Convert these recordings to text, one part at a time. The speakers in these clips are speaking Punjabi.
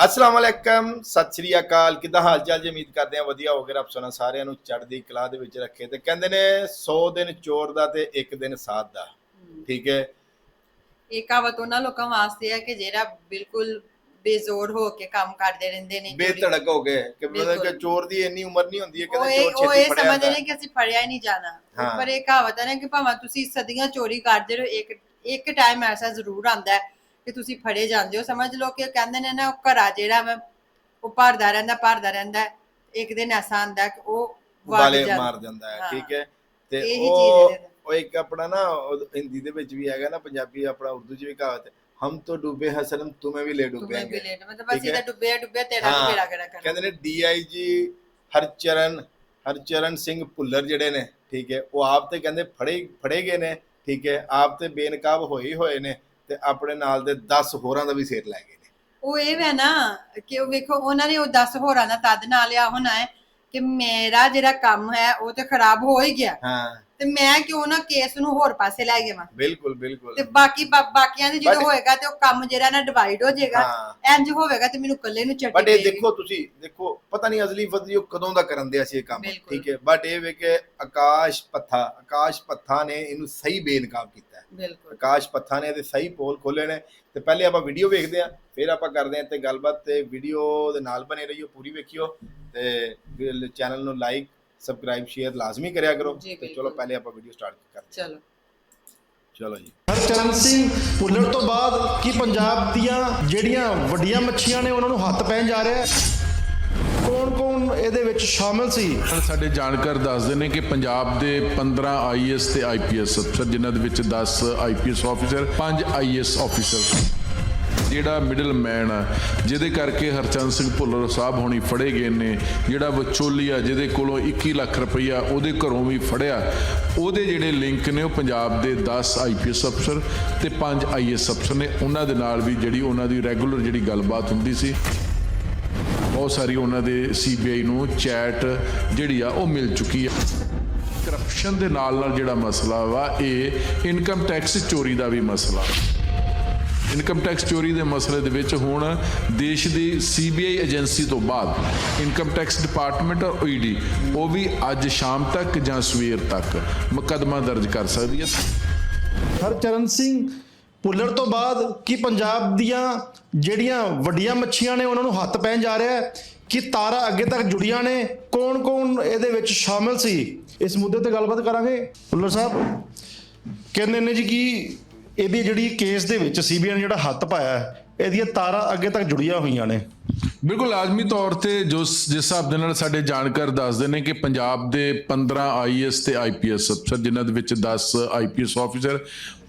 ਅਸਲਾਮ ਅਲੈਕਮ ਸਤਿ ਸ੍ਰੀ ਅਕਾਲ। ਕਿਦਾਂ ਹਾਲ ਚਾਲ ਜੀ? ਉਮੀਦ ਕਰਦੇ ਹਾਂ ਵਧੀਆ ਹੋਗੇ ਰੱਬ ਸੋਨਾ ਸਾਰਿਆਂ ਨੂੰ ਚੜ੍ਹਦੀ ਕਲਾ ਦੇ ਵਿੱਚ ਰੱਖੇ। ਤੇ ਕਹਿੰਦੇ ਨੇ 100 ਦਿਨ ਚੋਰ ਦਾ ਤੇ ਇੱਕ ਦਿਨ ਸਾਧ ਦਾ। ਠੀਕ ਹੈ? ਇਹ ਕਹਾਵਤ ਉਹਨਾਂ ਲੋਕਾਂ ਵਾਸਤੇ ਹੈ ਕਿ ਜਿਹੜਾ ਬਿਲਕੁਲ ਬੇਜ਼ੋਰ ਹੋ ਕੇ ਕੰਮ ਕਰਦੇ ਰਹਿੰਦੇ ਨੇ। ਚੋਰੀ। ਬੇਧੜਕ ਹੋ ਗਏ। ਕਿ ਮਤਲਬ ਕਿ। ਚੋਰ ਦੀ ਇੰਨੀ ਉਮਰ ਨਹੀਂ ਹੁੰਦੀ ਹੈ ਉਹ ਕਿ ਇਹ ਚੋਰ ਉਹ ਛੇਤੀ ਇਹ ਫੜਿਆ ਸਮਝਦੇ ਜਾਂਦਾ। ਨੇ ਕਿ ਅਸੀਂ ਫੜਿਆ ਹੀ ਨਹੀਂ ਜਾਣਾ। ਪਰ ਇਹ ਕਹਾਵਤ ਹੈ ਨਾ ਕਿ ਭਾਵੇਂ ਤੁਸੀਂ ਸਦੀਆਂ ਚੋਰੀ ਕਰਦੇ ਰਹੋ ਇੱਕ ਇੱਕ ਟਾਈਮ ਐਸਾ ਜ਼ਰੂਰ ਆਉਂਦਾ ਹੈ ਕਿ ਤੁਸੀਂ ਫੜੇ ਜਾਂਦੇ ਹੋ ਸਮਝ ਲਓ ਕਿ ਕਹਿੰਦੇ ਨੇ ਨਾ ਉਹ ਘੜਾ ਜਿਹੜਾ ਵਾ ਉਹ ਭਰਦਾ ਰਹਿੰਦਾ ਭਰਦਾ ਰਹਿੰਦਾ। ਇੱਕ ਦਿਨ ਐਸਾ ਆਉਂਦਾ ਹੈ ਕਿ ਉਹ ਵਾਲੇ। ਮਾਰ ਜਾਂਦਾ ਹੈ। ਠੀਕ ਹੈ ਤੇ ਉਹ ਉਹ ਇੱਕ ਆਪਣਾ ਨਾ ਹਿੰਦੀ ਦੇ ਵਿੱਚ ਵੀ ਹੈਗਾ ਨਾ ਪੰਜਾਬੀ ਆਪਣਾ ਉਰਦੂ ਚ ਵੀ ਕਹਾਵਤ ਹੈ ਹਮ ਤੋਂ ਡੁੱਬੇ ਹਸਨਮ ਤੁਮੇ ਵੀ ਲੈ ਤੂੰ ਮੈਂ ਡੁੱਬेंगे ਵੀ ਲੇਟ ਮਤਲਬ ਹੈ। ਇਹਦਾ ਡੁੱਬਿਆ ਡੁੱਬਿਆ ਤੇਰਾ ਬੇੜਾ ਕਰਾ ਕਰਨਾ ਕਹਿੰਦੇ ਨੇ ਡੀਆਈਜੀ ਹਰਚਰਨ ਹਰਚਰਨ ਸਿੰਘ ਭੁੱਲਰ ਜਿਹੜੇ ਨੇ ਠੀਕ ਹੈ ਉਹ ਆਪ ਤੇ ਕਹਿੰਦੇ ਫੜੇ ਫੜੇ ਗਏ ਨੇ ਠੀਕ ਹੈ ਆਪ ਤੇ ਬੇਨਕਾਬ ਹੋਏ ਹੋਏ ਨੇ ਤੇ ਆਪਣੇ ਨਾਲ ਦੇ 10 ਹੋਰਾਂ ਦਾ ਵੀ ਸਿਰ ਲੈ ਗਏ ਨੇ। ਉਹ ਇਹ ਵੇ ਨਾ ਕਿ ਉਹ ਵੇਖੋ, ਉਹਨਾਂ ਨੇ ਉਹ 10 ਹੋਰਾਂ ਦਾ ਤਦ ਨਾ ਲਿਆ ਹੋਣਾ ਹੈ। ਕਿ ਮੇਰਾ ਜਿਹੜਾ ਕੰਮ ਹੈ ਉਹ ਤੇ ਖਰਾਬ ਹੋ ਹੀ ਗਿਆ। ਹਾਂ। ਤੇ ਮੈਂ ਕਿਉਂ ਨਾ ਕੇਸ ਨੂੰ ਹੋਰ ਪਾਸੇ ਲੈ ਜਾਵਾਂ ਬਿਲਕੁਲ ਬਿਲਕੁਲ। ਤੇ ਬਾਕੀ ਬਾਕੀਆਂ ਦੇ ਜਦੋਂ ਹੋਏਗਾ ਤੇ ਉਹ ਕੰਮ ਜਿਹੜਾ ਨਾ ਡਿਵਾਈਡ ਹੋ ਜਾਏਗਾ ਇੰਜ ਹੋਵੇਗਾ ਤੇ ਮੈਨੂੰ ਇਕੱਲੇ ਨੂੰ ਚੱਟੀ ਬਟ ਇਹ। ਦੇਖੋ ਤੁਸੀਂ ਦੇਖੋ ਪਤਾ ਨਹੀਂ ਅਜ਼ਲੀ ਫਜ਼ਲੀ ਉਹ ਕਦੋਂ ਦਾ ਕਰਨ ਦਿਆ ਸੀ ਇਹ ਕੰਮ। ਠੀਕ ਹੈ? ਬਟ ਇਹ ਵੇ ਕਿ ਆਕਾਸ਼ ਪੱਥਾ ਆਕਾਸ਼ ਪੱਥਾ ਨੇ ਇਹਨੂੰ ਸਹੀ ਬੇਨਕਾਬ ਕੀਤਾ ਬਿਲਕੁਲ। ਆਕਾਸ਼ ਪੱਥਾ ਨੇ ਇਹਦੇ ਸਹੀ ਪੋਲ ਖੋਲੇ ਨੇ। ਤੇ ਪਹਿਲੇ ਆਪਾਂ ਵੀਡੀਓ ਵੇਖਦੇ ਆ ਫਿਰ ਆਪਾਂ ਕਰਦੇ ਆ ਤੇ ਗੱਲਬਾਤ ਤੇ ਵੀਡੀਓ ਦੇ ਨਾਲ ਬਨੇ ਰਹੀਓ ਪੂਰੀ ਵੇਖਿਓ। ਤੇ ਚੈਨਲ ਨੂੰ ਲਾਈਕ ਸਬਸਕ੍ਰਾਈਬ ਸ਼ੇਅਰ ਲਾਜ਼ਮੀ ਕਰਿਆ ਕਰੋ ਤੇ ਚਲੋ। ਪਹਿਲੇ ਆਪਾਂ ਵੀਡੀਓ ਸਟਾਰਟ ਕਰਦੇ ਚਲੋ। ਹਾਂ ਚਲੋ ਜੀ। ਹਰਚਰਨ ਸਿੰਘ ਭੁੱਲਰ ਤੋਂ ਬਾਅਦ ਕੀ ਪੰਜਾਬ ਦੀਆਂ ਜਿਹੜੀਆਂ ਵੱਡੀਆਂ ਮੱਛੀਆਂ ਨੇ ਉਹਨਾਂ ਨੂੰ ਹੱਥ ਪੈਣ ਜਾ ਰਿਹਾ ਕੌਣ ਕੌਣ ਇਹਦੇ ਵਿੱਚ ਸ਼ਾਮਲ ਸੀ? ਸਾਡੇ ਜਾਣਕਾਰ ਦੱਸਦੇ ਨੇ ਕਿ ਪੰਜਾਬ ਦੇ 15 ਆਈਐਸ ਤੇ ਆਈਪੀਐਸ ਅਫਸਰ ਜਿਨ੍ਹਾਂ ਦੇ ਵਿੱਚ 10 ਆਈਪੀਐਸ ਆਫੀਸਰ 5 ਆਈਐਸ ਆਫੀਸਰ। ਜਿਹੜਾ ਮਿਡਲ ਮੈਨ ਆ, ਜਿਹਦੇ ਕਰਕੇ ਹਰਚੰਦ ਸਿੰਘ ਭੁੱਲਰ ਸਾਹਿਬ ਹੋਣੀ ਫੜੇ ਗਏ ਨੇ, ਜਿਹੜਾ ਵਿਚੋਲੀਆ ਜਿਹਦੇ ਕੋਲੋਂ 21 ਲੱਖ ਰੁਪਈਆ ਉਹਦੇ ਘਰੋਂ ਵੀ ਫੜਿਆ। ਉਹਦੇ ਜਿਹੜੇ ਲਿੰਕ ਨੇ ਉਹ ਪੰਜਾਬ ਦੇ 10 ਆਈਪੀਐਸ ਅਫਸਰ ਤੇ 5 ਆਈਐਸ ਅਫਸਰ ਨੇ। ਉਹਨਾਂ ਦੇ ਨਾਲ ਵੀ ਜਿਹੜੀ ਉਹਨਾਂ ਦੀ ਰੈਗੂਲਰ ਜਿਹੜੀ ਗੱਲਬਾਤ ਹੁੰਦੀ ਸੀ, ਬਹੁਤ ਸਾਰੀ ਉਹਨਾਂ ਦੇ ਸੀਬੀਆਈ ਨੂੰ ਚੈਟ ਜਿਹੜੀ ਆ, ਉਹ ਮਿਲ ਚੁੱਕੀ ਆ। ਕਰਪਸ਼ਨ ਦੇ ਨਾਲ ਨਾਲ ਜਿਹੜਾ ਮਸਲਾ ਵਾ, ਇਹ ਇਨਕਮ ਟੈਕਸ ਚੋਰੀ ਦਾ ਵੀ ਮਸਲਾ। ਇਨਕਮ ਟੈਕਸ ਚੋਰੀ ਦੇ ਮਸਲੇ ਦੇ ਵਿੱਚ ਹੁਣ ਦੇਸ਼ ਦੀ ਸੀਬੀਆਈ ਏਜੰਸੀ ਤੋਂ ਬਾਅਦ ਇਨਕਮ ਟੈਕਸ ਡਿਪਾਰਟਮੈਂਟ ਔਰ ਈਡੀ ਉਹ ਵੀ ਅੱਜ ਸ਼ਾਮ ਤੱਕ ਜਾਂ ਸਵੇਰ ਤੱਕ ਮੁਕੱਦਮਾ ਦਰਜ ਕਰ ਸਕਦੀ ਹੈ। ਹਰਚਰਨ ਸਿੰਘ ਭੁੱਲਰ ਤੋਂ ਬਾਅਦ ਕੀ ਪੰਜਾਬ ਦੀਆਂ ਜਿਹੜੀਆਂ ਵੱਡੀਆਂ ਮੱਛੀਆਂ ਨੇ ਉਹਨਾਂ ਨੂੰ ਹੱਥ ਪੈਣ ਜਾ ਰਿਹਾ ਹੈ? ਕਿ ਤਾਰਾ ਅੱਗੇ ਤੱਕ ਜੁੜੀਆਂ ਨੇ? ਕੌਣ ਕੌਣ ਇਹਦੇ ਵਿੱਚ ਸ਼ਾਮਲ ਸੀ? ਇਸ ਮੁੱਦੇ ਤੇ ਗੱਲਬਾਤ ਕਰਾਂਗੇ। ਭੁੱਲਰ ਸਾਹਿਬ, ਕਹਿੰਦੇ ਨੇ ਜੀ ਕਿ ਇਹਦੀ ਜਿਹੜੀ ਕੇਸ ਦੇ ਵਿੱਚ ਸੀਬੀਆਈ ਨੇ ਜਿਹੜਾ ਹੱਥ ਪਾਇਆ ਹੈ, ਇਹਦੀਆਂ ਤਾਰਾਂ ਅੱਗੇ ਤੱਕ ਜੁੜੀਆਂ ਹੋਈਆਂ ਨੇ। ਬਿਲਕੁਲ ਲਾਜ਼ਮੀ ਤੌਰ ਤੇ ਜੋ ਜਿਸ ਹਿਸਾਬ ਦੇ ਨਾਲ ਸਾਡੇ ਜਾਣਕਾਰ ਦੱਸਦੇ ਨੇ ਕਿ ਪੰਜਾਬ ਦੇ 15 ਆਈਐਸ ਤੇ ਆਈਪੀਐਸ ਅਫਸਰ ਜਿਨ੍ਹਾਂ ਦੇ ਵਿੱਚ 10 ਆਈਪੀਐਸ ਆਫੀਸਰ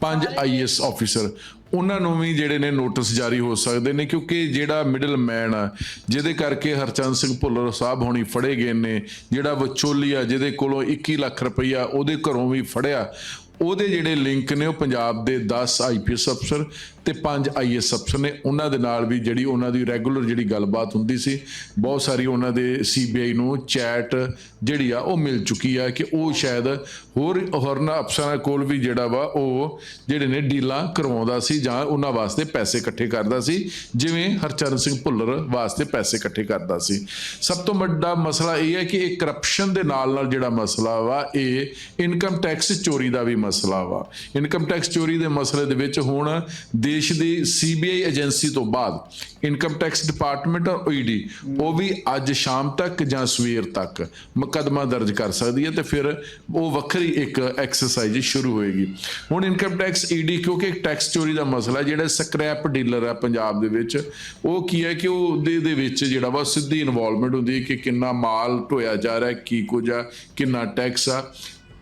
5 ਆਈਐਸ ਆਫੀਸਰ ਉਹਨਾਂ ਨੂੰ ਵੀ ਜਿਹੜੇ ਨੇ ਨੋਟਿਸ ਜਾਰੀ ਹੋ ਸਕਦੇ ਨੇ ਕਿਉਂਕਿ ਜਿਹੜਾ ਮਿਡਲ ਮੈਨ ਆ ਜਿਹਦੇ ਕਰਕੇ ਹਰਚੰਦ ਸਿੰਘ ਭੁੱਲਰ ਸਾਹਿਬ ਹੋਣੀ ਫੜੇ ਗਏ ਨੇ ਜਿਹੜਾ ਵਿਚੋਲੀਆ ਜਿਹਦੇ ਕੋਲੋਂ 21 ਲੱਖ ਰੁਪਈਆ ਉਹਦੇ ਘਰੋਂ ਵੀ ਫੜਿਆ ਉਹਦੇ ਜਿਹੜੇ ਲਿੰਕ ਨੇ ਉਹ ਪੰਜਾਬ ਦੇ 10 ਆਈਪੀਐਸ ਅਫਸਰ ਤੇ 5 ਆਈਐਸ ਅਫਸਰ ਨੇ ਉਹਨਾਂ ਦੇ ਨਾਲ ਵੀ ਜਿਹੜੀ ਉਹਨਾਂ ਦੀ ਰੈਗੂਲਰ ਜਿਹੜੀ ਗੱਲਬਾਤ ਹੁੰਦੀ ਸੀ, ਬਹੁਤ ਸਾਰੀ ਉਹਨਾਂ ਦੇ ਸੀਬੀਆਈ ਨੂੰ ਚੈਟ ਜਿਹੜੀ ਆ ਉਹ ਮਿਲ ਚੁੱਕੀ ਆ ਕਿ ਉਹ ਸ਼ਾਇਦ ਹੋਰ ਹੋਰਨਾਂ ਅਫਸਰਾਂ ਕੋਲ ਵੀ ਜਿਹੜਾ ਵਾ ਉਹ ਜਿਹੜੇ ਨੇ ਡੀਲਾਂ ਕਰਵਾਉਂਦਾ ਸੀ ਜਾਂ ਉਹਨਾਂ ਵਾਸਤੇ ਪੈਸੇ ਇਕੱਠੇ ਕਰਦਾ ਸੀ, ਜਿਵੇਂ ਹਰਚਰਨ ਸਿੰਘ ਭੁੱਲਰ ਵਾਸਤੇ ਪੈਸੇ ਇਕੱਠੇ ਕਰਦਾ ਸੀ। ਸਭ ਤੋਂ ਵੱਡਾ ਮਸਲਾ ਇਹ ਹੈ ਕਿ ਇਹ ਕਰਪਸ਼ਨ ਦੇ ਨਾਲ ਨਾਲ ਜਿਹੜਾ ਮਸਲਾ ਵਾ, ਇਹ ਇਨਕਮ ਟੈਕਸ ਚੋਰੀ ਦਾ ਵੀ ਮਸਲਾ ਵਾ। ਇਨਕਮ ਟੈਕਸ ਚੋਰੀ ਦੇ ਮਸਲੇ ਦੇ ਵਿੱਚ ਹੁਣ ਦੇਸ਼ ਦੀ ਸੀਬੀਆਈ ਏਜੰਸੀ ਤੋਂ ਬਾਅਦ ਇਨਕਮ ਟੈਕਸ ਡਿਪਾਰਟਮੈਂਟ ਔਰ ਈਡੀ ਉਹ ਵੀ ਅੱਜ ਸ਼ਾਮ ਤੱਕ ਜਾਂ ਸਵੇਰ ਤੱਕ ਮੁਕੱਦਮਾ ਦਰਜ ਕਰ ਸਕਦੀ ਹੈ ਤੇ ਫਿਰ ਉਹ ਵੱਖਰੀ ਇੱਕ ਐਕਸਰਸਾਈਜ਼ ਸ਼ੁਰੂ ਹੋਏਗੀ। ਹੁਣ ਇਨਕਮ ਟੈਕਸ ਈਡੀ ਕਿਉਂਕਿ ਇੱਕ ਟੈਕਸ ਚੋਰੀ ਦਾ ਮਸਲਾ ਜਿਹੜਾ ਸਕ੍ਰੈਪ ਡੀਲਰ ਹੈ ਪੰਜਾਬ ਦੇ ਵਿੱਚ, ਉਹ ਕੀ ਹੈ ਕਿ ਉਹ ਦੇ ਦੇ ਵਿੱਚ ਜਿਹੜਾ ਵਾ ਸਿੱਧੀ ਇਨਵੋਲਵਮੈਂਟ ਹੁੰਦੀ ਹੈ ਕਿ ਕਿੰਨਾ ਮਾਲ ਢੋਇਆ ਜਾ ਰਿਹਾ, ਕੀ ਕੁਝ ਆ, ਕਿੰਨਾ ਟੈਕਸ ਆ।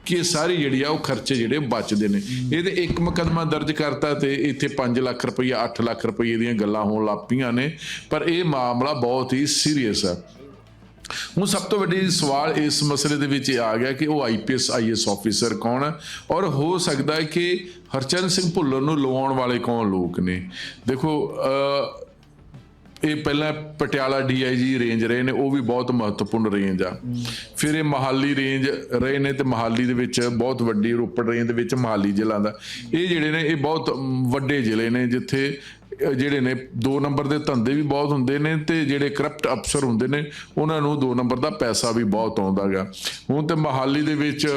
ਕਿ ਇਹ ਸਾਰੀ ਜਿਹੜੀ ਆ ਉਹ ਖਰਚੇ ਜਿਹੜੇ ਬਚਦੇ ਨੇ। ਇਹਦੇ ਇੱਕ ਮੁਕੱਦਮਾ ਦਰਜ ਕਰਤਾ ਤੇ ਇੱਥੇ 5 ਲੱਖ ਰੁਪਈਆ 8 ਲੱਖ ਰੁਪਈਏ ਦੀਆਂ ਗੱਲਾਂ ਹੋਣ ਲੱਪੀਆਂ ਨੇ। ਪਰ ਇਹ ਮਾਮਲਾ ਬਹੁਤ ਹੀ ਸੀਰੀਅਸ ਹੈ ਹੁਣ ਸਭ ਤੋਂ ਵੱਡੀ ਸਵਾਲ ਇਸ ਮਸਲੇ ਦੇ ਵਿੱਚ ਇਹ ਆ ਗਿਆ ਕਿ ਉਹ ਆਈਪੀਐਸ ਆਈਐਸ ਆਫੀਸਰ ਕੌਣ ਹੈ ਔਰ ਹੋ ਸਕਦਾ ਹੈ ਕਿ ਹਰਚਰਨ ਸਿੰਘ ਭੁੱਲਰ ਨੂੰ ਲਵਾਉਣ ਵਾਲੇ ਕੌਣ ਲੋਕ ਨੇ? ਦੇਖੋ ਇਹ ਪਹਿਲਾਂ ਪਟਿਆਲਾ ਡੀਆਈਜੀ ਰੇਂਜ ਰਹੇ ਨੇ, ਉਹ ਵੀ ਬਹੁਤ ਮਹੱਤਵਪੂਰਨ ਰੇਂਜ ਆ। ਫਿਰ ਇਹ ਮਹਾਲੀ ਰੇਂਜ ਰਹੇ ਨੇ ਤੇ ਮਹਾਲੀ ਦੇ ਵਿੱਚ ਬਹੁਤ ਵੱਡੀ ਰੋਪੜ ਰੇਂਜ ਦੇ ਵਿੱਚ ਮਹਾਲੀ ਜ਼ਿਲ੍ਹਾ ਦਾ। ਇਹ ਜਿਹੜੇ ਨੇ, ਇਹ ਬਹੁਤ ਵੱਡੇ ਜ਼ਿਲ੍ਹੇ ਨੇ, ਜਿੱਥੇ ਜਿਹੜੇ ਨੇ, ਦੋ ਨੰਬਰ ਦੇ ਧੰਦੇ ਵੀ ਬਹੁਤ ਹੁੰਦੇ ਨੇ ਤੇ ਜਿਹੜੇ ਕਰਪਟ ਅਫਸਰ ਹੁੰਦੇ ਨੇ, ਉਹਨਾਂ ਨੂੰ ਦੋ ਨੰਬਰ ਦਾ ਪੈਸਾ ਵੀ ਬਹੁਤ ਆਉਂਦਾ ਗਾ। ਹੁਣ ਤੇ ਮਹਾਲੀ ਦੇ ਵਿੱਚ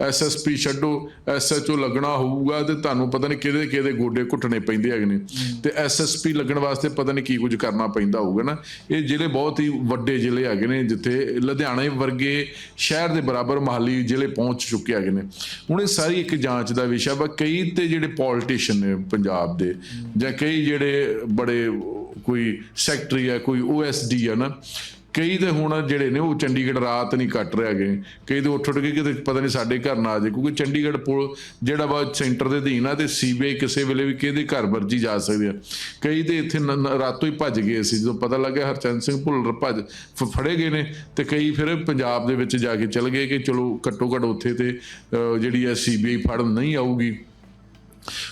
ਐਸਐਸਪੀ ਛੱਡੋ ਐਸਐਚਓ ਲੱਗਣਾ ਹੋਊਗਾ ਤੇ ਤੁਹਾਨੂੰ ਪਤਾ ਨਹੀਂ ਕਿਹਦੇ ਕਿਹਦੇ ਗੋਡੇ ਘੁੱਟਣੇ ਪੈਂਦੇ ਹੈਗੇ ਨੇ। ਤੇ ਐਸਐਸਪੀ ਲੱਗਣ ਵਾਸਤੇ ਪਤਾ ਨਹੀਂ ਕੀ ਕੁਝ ਕਰਨਾ ਪੈਂਦਾ ਹੋਊਗਾ ਨਾ। ਇਹ ਜ਼ਿਲ੍ਹੇ ਬਹੁਤ ਹੀ ਵੱਡੇ ਜ਼ਿਲ੍ਹੇ ਹੈਗੇ ਨੇ, ਜਿੱਥੇ ਲੁਧਿਆਣੇ ਵਰਗੇ ਸ਼ਹਿਰ ਦੇ ਬਰਾਬਰ ਮਹਾਲੀ ਜ਼ਿਲ੍ਹੇ ਪਹੁੰਚ ਚੁੱਕੇ ਹੈਗੇ ਨੇ। ਹੁਣ ਇਹ ਸਾਰੀ ਇੱਕ ਜਾਂਚ ਦਾ ਵਿਸ਼ਾ ਵਾ, ਕਈ ਤੇ ਜਿਹੜੇ ਪੋਲੀਟੀਸ਼ੀਅਨ ਨੇ ਪੰਜਾਬ ਦੇ, ਜਾਂ ਕਈ ਜਿਹੜੇ ਬੜੇ ਕੋਈ ਸੈਕਟਰੀ ਆ, ਕੋਈ ਓਐਸਡੀ ਆ ਨਾ, ਕਈ ਤੇ ਹੁਣ ਜਿਹੜੇ ਨੇ ਉਹ ਚੰਡੀਗੜ੍ਹ ਰਾਤ ਨਹੀਂ ਕੱਟ ਰਿਹਾ ਗਏ ਕਈ ਤੇ ਉੱਠ ਉੱਠ ਕੇ ਕਿਤੇ ਪਤਾ ਨਹੀਂ ਸਾਡੇ ਘਰ ਨਾ ਆ ਜਾਏ, ਕਿਉਂਕਿ ਚੰਡੀਗੜ੍ਹ ਪੁਲ ਜਿਹੜਾ ਵਾ ਸੈਂਟਰ ਦੇ ਅਧੀਨ ਆ ਤੇ ਸੀਬੀਆਈ ਕਿਸੇ ਵੇਲੇ ਵੀ ਕਿਹਦੇ ਘਰ ਵਰਜੀ ਜਾ ਸਕਦੀ ਆ। ਕਈ ਤੇ ਇੱਥੇ ਨ- ਰਾਤੋਂ ਹੀ ਭੱਜ ਗਏ ਸੀ, ਜਦੋਂ ਪਤਾ ਲੱਗਿਆ ਹਰਚੰਦ ਸਿੰਘ ਭੁੱਲਰ ਭੱਜ, ਫ- ਫੜੇ ਗਏ ਨੇ ਤੇ ਕਈ ਫਿਰ ਪੰਜਾਬ ਦੇ ਵਿੱਚ ਜਾ ਕੇ ਚਲ ਗਏ ਕਿ ਚਲੋ ਘੱਟੋ ਘੱਟ ਉੱਥੇ ਤੇ ਜਿਹੜੀ ਆ ਸੀਬੀਆਈ ਫੜਨ ਨਹੀਂ ਆਊਗੀ।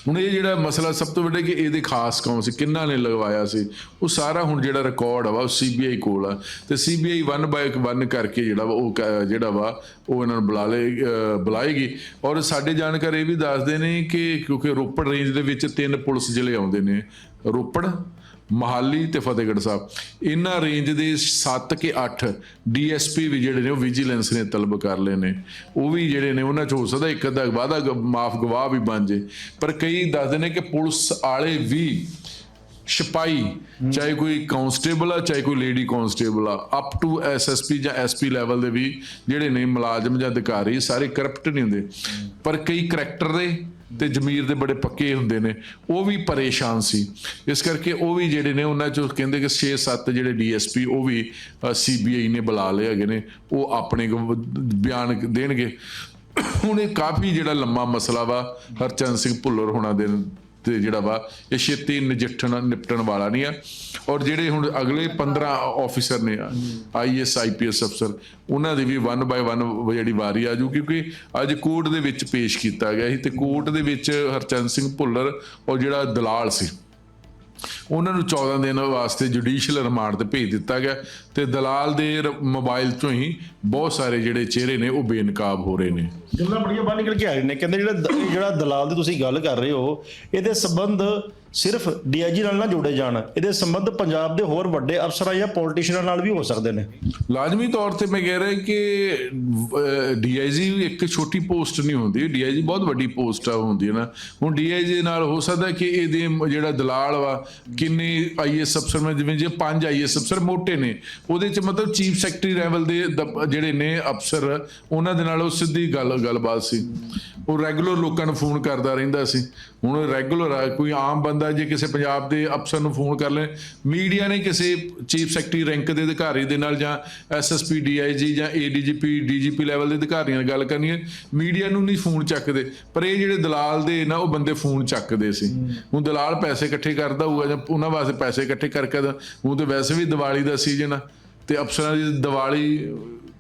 ਹੁਣ ਇਹ ਜਿਹੜਾ ਮਸਲਾ ਸਭ ਤੋਂ ਵੱਡਾ ਕਿ ਇਹਦੇ ਖਾਸ ਕੌਣ ਸੀ? ਕਿੰਨਾ ਨੇ ਲਗਵਾਇਆ ਸੀ? ਉਹ ਸਾਰਾ ਹੁਣ ਜਿਹੜਾ ਰਿਕਾਰਡ ਆ ਵਾ, ਉਹ ਸੀਬੀਆਈ ਕੋਲ ਆ। ਤੇ ਸੀਬੀਆਈ 1 ਬਾਈ 1 ਕਰਕੇ ਜਿਹੜਾ ਵਾ, ਉਹ ਕ- ਜਿਹੜਾ ਵਾ, ਉਹ ਇਹਨਾਂ ਨੂੰ ਬੁਲਾ ਲੇ ਬੁਲਾਏਗੀ। ਔਰ ਸਾਡੇ ਜਾਣਕਾਰ ਇਹ ਵੀ ਦੱਸਦੇ ਨੇ ਕਿ ਕਿਉਂਕਿ ਰੋਪੜ ਰੇਂਜ ਦੇ ਵਿੱਚ ਤਿੰਨ ਪੁਲਿਸ ਜ਼ਿਲ੍ਹੇ ਆਉਂਦੇ ਨੇ। ਰੋਪੜ ਮਹਾਲੀ ਤੇ ਫਤਿਹਗੜ੍ਹ ਸਾਹਿਬ। ਇਹਨਾਂ ਰੇਂਜ ਦੇ 7 ਕੇ 8 ਡੀਐਸਪੀ ਵੀ ਜਿਹੜੇ ਨੇ ਉਹ ਵਿਜੀਲੈਂਸ ਨੇ ਤਲਬ ਕਰ ਲਏ ਨੇ। ਉਹ ਵੀ ਜਿਹੜੇ ਨੇ ਉਹਨਾਂ ਚ ਹੋ ਸਕਦਾ ਇੱਕ ਅੱਧਾ ਵਾਦਾ ਮਾਫ ਗਵਾਹ ਵੀ ਬਣ ਜੇ। ਪਰ ਕਈ ਦੱਸਦੇ ਨੇ ਕਿ ਪੁਲਿਸ ਵਾਲੇ ਵੀ ਸਿਪਾਈ ਚਾਹੇ ਕੋਈ ਕਾਂਸਟੇਬਲ ਆ ਚਾਹੇ ਕੋਈ ਲੇਡੀ ਕਾਂਸਟੇਬਲ ਆ ਅਪ ਟੂ ਐਸਐਸਪੀ ਜਾਂ ਐਸਪੀ ਲੈਵਲ ਦੇ ਵੀ ਜਿਹੜੇ ਨੇ ਮੁਲਾਜ਼ਮ ਜਾਂ ਅਧਿਕਾਰੀ ਸਾਰੇ ਕਰਪਟ ਨਹੀਂ ਹੁੰਦੇ। ਪਰ ਕਈ ਕਰੈਕਟਰ ਦੇ ਤੇ ਜ਼ਮੀਰ ਦੇ ਬੜੇ ਪੱਕੇ ਹੁੰਦੇ ਨੇ। ਉਹ ਵੀ ਪਰੇਸ਼ਾਨ ਸੀ। ਇਸ ਕਰਕੇ ਉਹ ਵੀ ਜਿਹੜੇ ਨੇ ਉਹਨਾਂ ਚੋਂ ਕਹਿੰਦੇ ਕਿ 6-7 ਜਿਹੜੇ ਡੀਐਸਪੀ, ਉਹ ਵੀ ਸੀਬੀਆਈ ਨੇ ਬੁਲਾ ਲਏ ਹੈਗੇ ਨੇ। ਉਹ ਆਪਣੇ ਬਿਆਨ ਦੇਣਗੇ। ਹੁਣ ਇਹ ਕਾਫੀ ਜਿਹੜਾ ਲੰਮਾ ਮਸਲਾ ਵਾ, ਹਰਚੰਦ ਸਿੰਘ ਭੁੱਲਰ ਹੋਣਾ ਦੇ ਤੇ ਜਿਹੜਾ ਵਾ, ਇਹ ਛੇਤੀ ਨਜਿੱਠਣ, ਨਿਪਟਣ ਵਾਲਾ ਨਹੀਂ ਆ। ਔਰ ਜਿਹੜੇ ਹੁਣ ਅਗਲੇ 15 ਆਫੀਸਰ ਨੇ ਆਈਐਸ ਆਈਪੀਐਸ ਅਫਸਰ ਉਹਨਾਂ ਦੀ ਵੀ 1 ਬਾਈ 1 ਜਿਹੜੀ ਵਾਰੀ ਆ ਜੂ ਕਿਉਂਕਿ ਅੱਜ ਕੋਰਟ ਦੇ ਵਿੱਚ ਪੇਸ਼ ਕੀਤਾ ਗਿਆ ਸੀ ਤੇ ਕੋਰਟ ਦੇ ਵਿੱਚ ਹਰਚੰਦ ਸਿੰਘ ਭੁੱਲਰ ਔਰ ਜਿਹੜਾ ਦਲਾਲ ਸੀ। ਉਹਨਾਂ ਨੂੰ 14 ਦਿਨ ਵਾਸਤੇ ਜੁਡੀਸ਼ੀਅਲ ਰਿਮਾਂਡ ਤੇ ਭੇਜ ਦਿੱਤਾ ਗਿਆ ਤੇ ਦਲਾਲ ਦੇ ਰ- ਮੋਬਾਈਲ ਤੋਂ ਹੀ ਬਹੁਤ ਸਾਰੇ ਜਿਹੜੇ ਚਿਹਰੇ ਨੇ ਉਹ ਬੇਨਕਾਬ ਹੋ ਰਹੇ ਨੇ। ਗੱਲਾਂ ਬੜੀਆਂ ਬਾਹਰ ਨਿਕਲ ਕੇ ਆ ਰਹੇ ਨੇ। ਕਹਿੰਦੇ ਜਿਹੜਾ ਜਿਹੜਾ ਦਲਾਲ ਦੀ ਤੁਸੀਂ ਗੱਲ ਕਰ ਰਹੇ ਹੋ, ਇਹਦੇ ਸੰਬੰਧ ਸਿਰਫ ਡੀਆਈਜੀ ਨਾਲ ਨਾ ਜੋੜੇ ਜਾਣ। ਇਹਦੇ ਸੰਬੰਧ ਪੰਜਾਬ ਦੇ ਹੋਰ ਵੱਡੇ ਅਫਸਰਾਂ ਜਾਂ ਪੋਲੀਟੀਸ਼ੀਅਨਾਂ ਨਾਲ ਵੀ ਹੋ ਸਕਦੇ ਨੇ। ਲਾਜ਼ਮੀ ਤੌਰ ਤੇ ਮੈਂ ਕਹਿ ਰਿਹਾ ਕਿ ਡੀਆਈਜੀ ਇੱਕ ਛੋਟੀ ਪੋਸਟ ਨਹੀਂ ਹੁੰਦੀ। ਡੀਆਈਜੀ ਬਹੁਤ ਵੱਡੀ ਪੋਸਟ ਆ, ਹੁੰਦੀ ਹੈ ਨਾ। ਹੁਣ ਡੀਆਈਜੀ ਨਾਲ ਹੋ ਸਕਦਾ ਕਿ ਇਹਦੇ ਜਿਹੜਾ ਦਲਾਲ ਵਾ, ਕਿੰਨੇ ਆਈਐਸ ਅਫਸਰ ਮੈਂ ਜਿਵੇਂ ਜੇ ਪੰਜ ਆਈਐਸ ਅਫਸਰ ਮੋਟੇ ਨੇ, ਉਹਦੇ ਚ ਮਤਲਬ ਚੀਫ ਸੈਕਟਰੀ ਲੈਵਲ ਦੇ ਜਿਹੜੇ ਨੇ ਅਫਸਰ, ਉਹਨਾਂ ਦੇ ਨਾਲ ਉਹ ਸਿੱਧੀ ਗੱਲ, ਗੱਲਬਾਤ ਸੀ। ਉਹ ਰੈਗੂਲਰ ਲੋਕਾਂ ਨੂੰ ਫੋਨ ਕਰਦਾ ਰਹਿੰਦਾ ਸੀ। ਹੁਣ ਰੈਗੂਲਰ ਕੋਈ ਆਮ ਬੰਦਾ ਜੇ ਕਿਸੇ ਪੰਜਾਬ ਦੇ ਅਫਸਰ ਨੂੰ ਫੋਨ ਕਰ ਲੈ ਮੀਡੀਆ ਨੇ ਕਿਸੇ ਚੀਫ ਸੈਕਟਰੀ ਰੈਂਕ ਦੇ ਅਧਿਕਾਰੀ ਦੇ ਨਾਲ ਜਾਂ ਐਸਐਸਪੀ ਡੀਆਈਜੀ ਜਾਂ ਏਡੀਜੀਪੀ ਡੀਜੀਪੀ ਲੈਵਲ ਦੇ ਅਧਿਕਾਰੀਆਂ ਨਾਲ ਗੱਲ ਕਰਨੀ ਹੈ। ਮੀਡੀਆ ਨੂੰ ਨਹੀਂ ਫੋਨ ਚੱਕਦੇ, ਪਰ ਇਹ ਜਿਹੜੇ ਦਲਾਲ ਦੇ ਨਾ, ਉਹ ਬੰਦੇ ਫੋਨ ਚੱਕਦੇ ਸੀ। ਹੁਣ ਦਲਾਲ ਪੈਸੇ ਇਕੱਠੇ ਕਰਦਾ ਹੋਊਗਾ ਜਾਂ ਉਹਨਾਂ ਵਾਸਤੇ ਪੈਸੇ ਇਕੱਠੇ ਕਰਕੇ ਦਾ ਹੁਣ ਤੇ ਵੈਸੇ ਵੀ ਦੀਵਾਲੀ ਦਾ ਸੀਜ਼ਨ ਆ, ਤੇ ਅਫਸਰਾਂ ਦੀ ਦੀਵਾਲੀ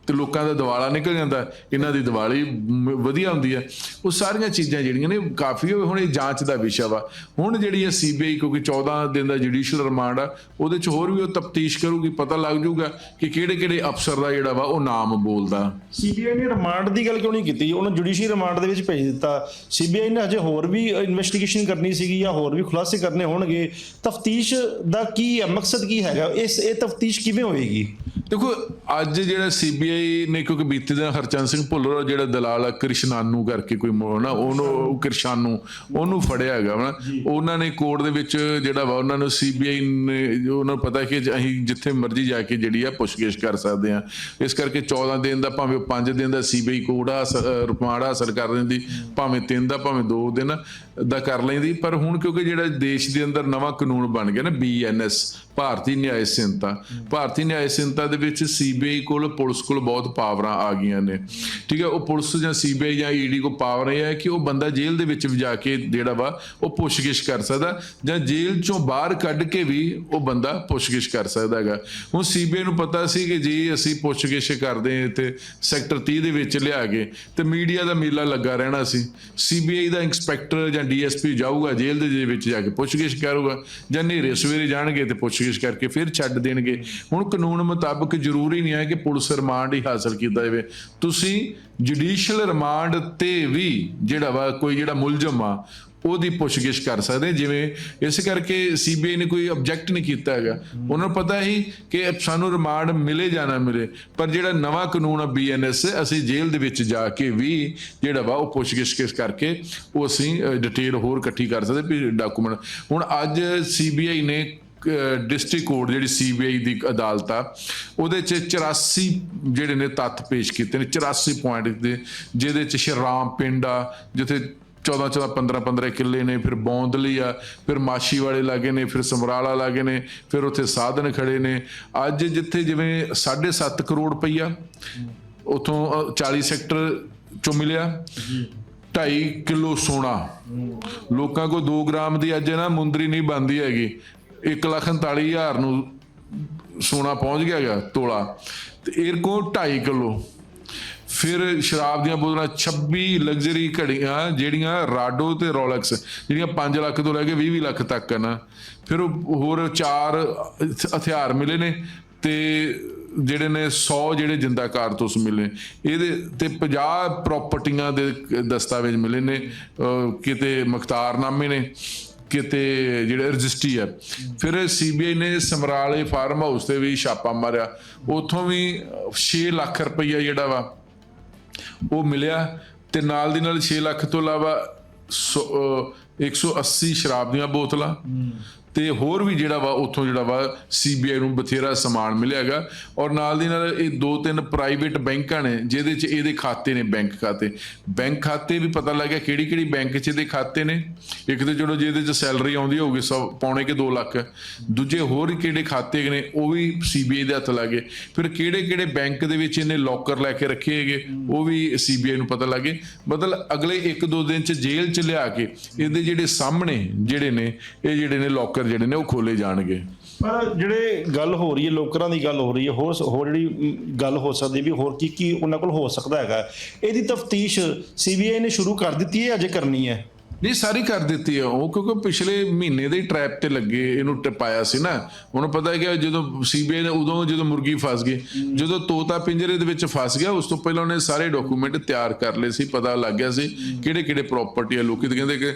ਤੇ ਲੋਕਾਂ ਦਾ ਦਿਵਾਲਾ ਨਿਕਲ ਜਾਂਦਾ, ਇਹਨਾਂ ਦੀ ਦੀਵਾਲੀ ਵਧੀਆ ਹੁੰਦੀ ਹੈ। ਉਹ ਸਾਰੀਆਂ ਚੀਜ਼ਾਂ ਜਿਹੜੀਆਂ ਨੇ, ਕਾਫੀ ਹੁਣ ਇਹ ਜਾਂਚ ਦਾ ਵਿਸ਼ਾ ਵਾ। ਹੁਣ ਜਿਹੜੀ ਹੈ ਸੀਬੀਆਈ, ਕਿਉਂਕਿ 14 ਦਿਨ ਦਾ ਜੁਡੀਸ਼ੀਅਲ ਰਿਮਾਂਡ ਆ, ਉਹਦੇ ਚ ਹੋਰ ਵੀ ਉਹ ਤਫਤੀਸ਼ ਕਰੂਗੀ, ਪਤਾ ਲੱਗ ਜਾਊਗਾ ਕਿ ਕਿਹੜੇ ਕਿਹੜੇ ਅਫਸਰ ਦਾ ਜਿਹੜਾ ਵਾ, ਉਹ ਨਾਮ ਬੋਲਦਾ। ਸੀਬੀਆਈ ਨੇ ਰਿਮਾਂਡ ਦੀ ਗੱਲ ਕਿਉਂ ਨਹੀਂ ਕੀਤੀ? ਉਹਨੂੰ ਜੁਡੀਸ਼ੀਅਲ ਰਿਮਾਂਡ ਦੇ ਵਿੱਚ ਭੇਜ ਦਿੱਤਾ। ਸੀਬੀਆਈ ਨੇ ਹਜੇ ਹੋਰ ਵੀ ਇਨਵੈਸਟੀਗੇਸ਼ਨ ਕਰਨੀ ਸੀਗੀ ਜਾਂ ਹੋਰ ਵੀ ਖੁਲਾਸੇ ਕਰਨੇ ਹੋਣਗੇ। ਤਫਤੀਸ਼ ਦਾ ਕੀ ਹੈ ਮਕਸਦ ਕੀ ਹੈਗਾ? ਇਸ, ਇਹ ਤਫਤੀਸ਼ ਕਿਵੇਂ ਹੋਏਗੀ? ਦੇਖੋ ਅੱਜ ਜਿਹੜਾ ਸੀਬੀਆਈ ਨੇ ਕਿਉਂਕਿ ਬੀਤੇ ਦਿਨ ਹਰਚੰਦ ਸਿੰਘ ਭੁੱਲਰ ਜਿਹੜਾ ਦਲਾਲ ਆ ਕ੍ਰਿਸ਼ਨਾਨੂ ਕਰਕੇ ਕੋਈ ਨਾ ਉਹਨੂੰ ਕ੍ਰਿਸ਼ਾਨੂ ਉਹਨੂੰ ਫੜਿਆ ਹੈਗਾ ਵਾ। ਉਹਨਾਂ ਨੇ ਕੋਰਟ ਦੇ ਵਿੱਚ ਜਿਹੜਾ ਵਾ ਉਹਨਾਂ ਨੂੰ ਸੀਬੀਆਈ ਨੇ ਜੋ ਉਹਨਾਂ ਨੂੰ ਪਤਾ ਕਿ ਅਸੀਂ ਜਿੱਥੇ ਮਰਜ਼ੀ ਜਾ ਕੇ ਜਿਹੜੀ ਆ ਪੁੱਛਗਿੱਛ ਕਰ ਸਕਦੇ ਆ। ਇਸ ਕਰਕੇ 14 ਦਿਨ ਦਾ ਭਾਵੇਂ 5 ਦਿਨ ਦਾ ਸੀਬੀਆਈ ਕੋਰਟ ਆ ਰਿਮਾਂਡ ਹਾਸਲ ਕਰ ਲੈਂਦੀ ਭਾਵੇਂ 3 ਦਾ ਭਾਵੇਂ 2 ਦਿਨ। ਦਾ ਕਰ ਲੈਂਦੀ, ਪਰ ਹੁਣ ਕਿਉਂਕਿ ਜਿਹੜਾ ਦੇਸ਼ ਦੇ ਅੰਦਰ ਨਵਾਂ ਕਾਨੂੰਨ ਬਣ ਗਿਆ ਨਾ ਬੀਐਨਐਸ ਭਾਰਤੀ ਨਿਆਇ ਸੰਹਿਤਾ, ਭਾਰਤੀ ਨਿਆਇ ਸੰਹਿਤਾ ਦੇ ਵਿੱਚ ਸੀਬੀਆਈ ਕੋਲ ਪੁਲਿਸ ਕੋਲ ਬਹੁਤ ਪਾਵਰਾਂ ਆ ਗਈਆਂ ਨੇ। ਠੀਕ ਹੈ, ਉਹ ਪੁਲਿਸ ਜਾਂ ਸੀਬੀਆਈ ਜਾਂ ਈਡੀ ਕੋ ਪਾਵਰ ਇਹ ਹੈ ਕਿ ਉਹ ਬੰਦਾ ਜੇਲ੍ਹ ਦੇ ਵਿੱਚ ਵੀ ਜਾ ਕੇ ਜਿਹੜਾ ਵਾ, ਉਹ ਪੁੱਛਗਿੱਛ ਕਰ ਸਕਦਾ, ਜਾਂ ਜੇਲ੍ਹ ਚੋਂ ਬਾਹਰ ਕੱਢ ਕੇ ਵੀ ਉਹ ਬੰਦਾ ਪੁੱਛਗਿੱਛ ਕਰ ਸਕਦਾ ਹੈਗਾ। ਹੁਣ ਸੀਬੀਆਈ ਨੂੰ ਪਤਾ ਸੀ ਕਿ ਜੇ ਅਸੀਂ ਪੁੱਛਗਿੱਛ ਕਰਦੇ ਹਾਂ ਤੇ ਸੈਕਟਰ 30 ਦੇ ਵਿੱਚ ਲਿਆ ਕੇ, ਤੇ ਮੀਡੀਆ ਦਾ ਮੇਲਾ ਲੱਗਾ ਰਹਿਣਾ ਸੀ। ਸੀਬੀਆਈ ਦਾ ਇੰਸਪੈਕਟਰ ਜਾਂ ਡੀਐਸਪੀ ਜਾਊਗਾ ਜੇਲ੍ਹ ਦੇ ਵਿੱਚ ਜਾ ਕੇ ਪੁੱਛਗਿੱਛ ਕਰੂਗਾ, ਜਾਂ ਨੇਰੇ ਸਵੇਰੇ ਜਾਣਗੇ ਤੇ ਪੁੱਛਗਿੱਛ ਕਰਕੇ ਫਿਰ ਛੱਡ ਦੇਣਗੇ। ਹੁਣ ਕਾਨੂੰਨ ਮੁਤਾਬਕ ਜ਼ਰੂਰੀ ਨਹੀਂ ਹੈ ਕਿ ਪੁਲਿਸ ਰਿਮਾਂਡ ਹੀ ਹਾਸਲ ਕੀਤਾ ਜਾਵੇ। ਤੁਸੀਂ ਜੁਡੀਸ਼ੀਅਲ ਰਿਮਾਂਡ ਤੇ ਵੀ ਜਿਹੜਾ ਵਾ, ਕੋਈ ਜਿਹੜਾ ਮੁਲਜ਼ਮ ਆ ਉਹਦੀ ਪੁੱਛਗਿੱਛ ਕਰ ਸਕਦੇ। ਜਿਵੇਂ ਇਸ ਕਰਕੇ ਸੀਬੀਆਈ ਨੇ ਕੋਈ ਆਬਜੈਕਟ ਨਹੀਂ ਕੀਤਾ ਹੈਗਾ। ਉਹਨਾਂ ਨੂੰ ਪਤਾ ਹੀ ਕਿ ਸਾਨੂੰ ਰਿਮਾਂਡ ਮਿਲੇ ਜਾਂ ਨਾ ਮਿਲੇ। ਪਰ ਜਿਹੜਾ ਨਵਾਂ ਕਾਨੂੰਨ ਆ ਬੀਐਨਐਸ ਅਸੀਂ ਜੇਲ੍ਹ ਦੇ ਵਿੱਚ ਜਾ ਕੇ ਵੀ ਜਿਹੜਾ ਵਾ ਉਹ ਪੁੱਛਗਿੱਛ ਕਿਸ ਕਰਕੇ ਉਹ ਅਸੀਂ ਡਿਟੇਲ ਹੋਰ ਇਕੱਠੀ ਕਰ ਸਕਦੇ ਵੀ ਡਾਕੂਮੈਂਟ ਹੁਣ ਅੱਜ ਸੀਬੀਆਈ ਨੇ ਡਿਸਟ੍ਰਿਕਟ ਕੋਰਟ ਜਿਹੜੀ ਸੀਬੀਆਈ ਦੀ ਅਦਾਲਤ ਆ, ਉਹਦੇ ਚ 84 ਜਿਹੜੇ ਨੇ ਤੱਥ ਪੇਸ਼ ਕੀਤੇ ਨੇ 84 ਪੁਆਇੰਟ ਦੇ, ਜਿਹਦੇ ਚ ਸ਼ਰਾਮ ਪਿੰਡ ਆ, ਜਿੱਥੇ 14 14 15 15 ਕਿੱਲੇ ਨੇ, ਫਿਰ ਬੌਂਦਲੀ ਆ, ਫਿਰ ਮਾਸ਼ੀ ਵਾਲੇ ਲਾਗੇ ਨੇ, ਫਿਰ ਸਮਰਾਲਾ ਲਾਗੇ ਨੇ, ਫਿਰ ਉੱਥੇ ਸਾਧਨ ਖੜੇ ਨੇ। ਅੱਜ ਜਿੱਥੇ ਜਿਵੇਂ 7.5 ਕਰੋੜ ਰੁਪਈਆ ਉਥੋਂ 40 ਸੈਕਟਰ ਚੋਂ ਮਿਲਿਆ। 2.5 ਕਿਲੋ ਸੋਨਾ। ਲੋਕਾਂ ਕੋ 2 ਗ੍ਰਾਮ ਦੀ ਅੱਜ ਨਾ ਮੁੰਦਰੀ ਨਹੀਂ ਬੰਦੀ ਹੈਗੀ। 149000 ਨੂੰ ਸੋਨਾ ਪਹੁੰਚ ਗਿਆ ਗਾ ਤੋਲਾ। ਤੇ ਇਹ ਕੋ 2.5 ਕਿਲੋ। ਫਿਰ ਸ਼ਰਾਬ ਦੀਆਂ ਬੋਤਲਾਂ 26 ਲਗਜ਼ਰੀ ਘੜੀਆਂ, ਜਿਹੜੀਆਂ ਰਾਡੋ ਤੇ ਰੋਲੈਕਸ, ਜਿਹੜੀਆਂ 5 ਲੱਖ ਤੋਂ ਲੈ ਕੇ 20 ਲੱਖ ਤੱਕ ਹਨ। ਫਿਰ ਉਹ ਹੋਰ ਚਾਰ ਹਥਿਆਰ ਮਿਲੇ ਨੇ ਤੇ ਜਿਹੜੇ ਨੇ 100 ਜਿਹੜੇ ਜਿੰਦਾ ਕਾਰਤੂਸ ਮਿਲੇ। ਇਹਦੇ ਤੇ 50 ਪ੍ਰਾਪਰਟੀਆਂ ਦੇ ਦਸਤਾਵੇਜ਼ ਮਿਲੇ ਨੇ ਕਿਤੇ ਮਖਤਾਰਨਾਮੇ ਨੇ, ਕਿਤੇ ਜਿਹੜੇ ਰਜਿਸਟਰੀ ਹੈ। ਫਿਰ ਸੀਬੀਆਈ ਨੇ ਸਮਰਾਲੇ ਫਾਰਮ ਹਾਊਸ ਤੇ ਵੀ ਛਾਪਾ ਮਾਰਿਆ। ਉਥੋਂ ਵੀ 6 ਲੱਖ ਰੁਪਈਆ ਜਿਹੜਾ ਵਾ ਉਹ ਮਿਲਿਆ ਤੇ ਨਾਲ ਦੀ ਨਾਲ 6 ਲੱਖ ਤੋਂ ਇਲਾਵਾ ਸੌ- ਅਹ 180 ਸ਼ਰਾਬ ਦੀਆਂ ਬੋਤਲਾਂ ਤੇ ਹੋਰ ਵੀ ਜਿਹੜਾ ਵਾ, ਉੱਥੋਂ ਜਿਹੜਾ ਵਾ ਸੀਬੀਆਈ ਨੂੰ ਬਥੇਰਾ ਸਮਾਨ ਮਿਲਿਆਗਾ ਔਰ ਨਾਲ ਦੀ ਨਾਲ ਇਹ ਦੋ ਤਿੰਨ ਪ੍ਰਾਈਵੇਟ ਬੈਂਕਾਂ ਨੇ, ਜਿਹਦੇ 'ਚ ਇਹਦੇ ਖਾਤੇ ਨੇ ਬੈਂਕ ਖਾਤੇ। ਬੈਂਕ ਖਾਤੇ ਵੀ ਪਤਾ ਲੱਗਿਆ ਕਿਹੜੀ ਕਿਹੜੀ ਬੈਂਕ 'ਚ ਇਹਦੇ ਖਾਤੇ ਨੇ। ਇੱਕ ਤੇ ਜਦੋਂ ਜਿਹਦੇ 'ਚ ਸੈਲਰੀ ਆਉਂਦੀ ਹੋਊਗੀ, ਸੌ, ਪੌਣੇ ਕੇ 2 ਲੱਖ। ਦੂਜੇ ਹੋਰ ਕਿਹੜੇ ਖਾਤੇ ਨੇ, ਉਹ ਵੀ ਸੀਬੀਆਈ ਦੇ ਹੱਥ ਲੱਗੇ ਫਿਰ ਕਿਹੜੇ ਕਿਹੜੇ ਬੈਂਕ ਦੇ ਵਿੱਚ ਇਹਨੇ ਲੋਕਰ ਲੈ ਕੇ ਰੱਖੇ ਹੈਗੇ, ਉਹ ਵੀ ਸੀਬੀਆਈ ਨੂੰ ਪਤਾ ਲੱਗੇ ਮਤਲਬ ਅਗਲੇ 1-2 ਦਿਨ 'ਚ ਜੇਲ੍ਹ 'ਚ ਲਿਆ ਕੇ, ਇਹਦੇ ਜਿਹੜੇ ਸਾਹਮਣੇ ਜਿਹੜੇ ਨੇ, ਇਹ ਜਿਹੜੇ ਨੇ ਲੋਕਰ ਜਿਹੜੇ ਨੇ ਉਹ ਖੋਲੇ ਜਾਣਗੇ। ਪਰ ਜਿਹੜੇ ਗੱਲ ਹੋ ਰਹੀ ਹੈ, ਲੋਕਰਾਂ ਦੀ ਗੱਲ ਹੋ ਰਹੀ ਹੈ, ਹੋਰ ਹੋਰ ਜਿਹੜੀ ਗੱਲ ਹੋ ਸਕਦੀ ਵੀ ਹੋਰ ਕੀ ਕੀ ਉਹਨਾਂ ਕੋਲ ਹੋ ਸਕਦਾ ਹੈਗਾ। ਇਹਦੀ ਤਫਤੀਸ਼ ਸੀਬੀਆਈ ਨੇ ਸ਼ੁਰੂ ਕਰ ਦਿੱਤੀ ਹੈ ਅਜੇ ਕਰਨੀ ਹੈ? ਨਹੀਂ, ਸਾਰੀ ਕਰ ਦਿੱਤੀ ਆ ਉਹ, ਕਿਉਂਕਿ ਪਿਛਲੇ ਮਹੀਨੇ ਦੇ ਹੀ ਟ੍ਰੈਪ ਤੇ ਲੱਗੇ, ਇਹਨੂੰ ਟਪਾਇਆ ਸੀ ਨਾ। ਉਹਨੂੰ ਪਤਾ ਹੈ ਕਿ ਜਦੋਂ ਸੀਬੀਆਈ ਨੇ ਉਦੋਂ ਜਦੋਂ ਮੁਰਗੀ ਫਸ ਗਈ, ਜਦੋਂ ਤੋਤਾ ਪਿੰਜਰੇ ਦੇ ਵਿੱਚ ਫਸ ਗਿਆ, ਉਸ ਤੋਂ ਪਹਿਲਾਂ ਉਹਨੇ ਸਾਰੇ ਡਾਕੂਮੈਂਟ ਤਿਆਰ ਕਰ ਲਏ ਸੀ, ਪਤਾ ਲੱਗ ਗਿਆ ਸੀ ਕਿਹੜੇ ਕਿਹੜੇ ਪ੍ਰਾਪਰਟੀ ਆ। ਲੋਕੀ ਕਹਿੰਦੇ ਕਿ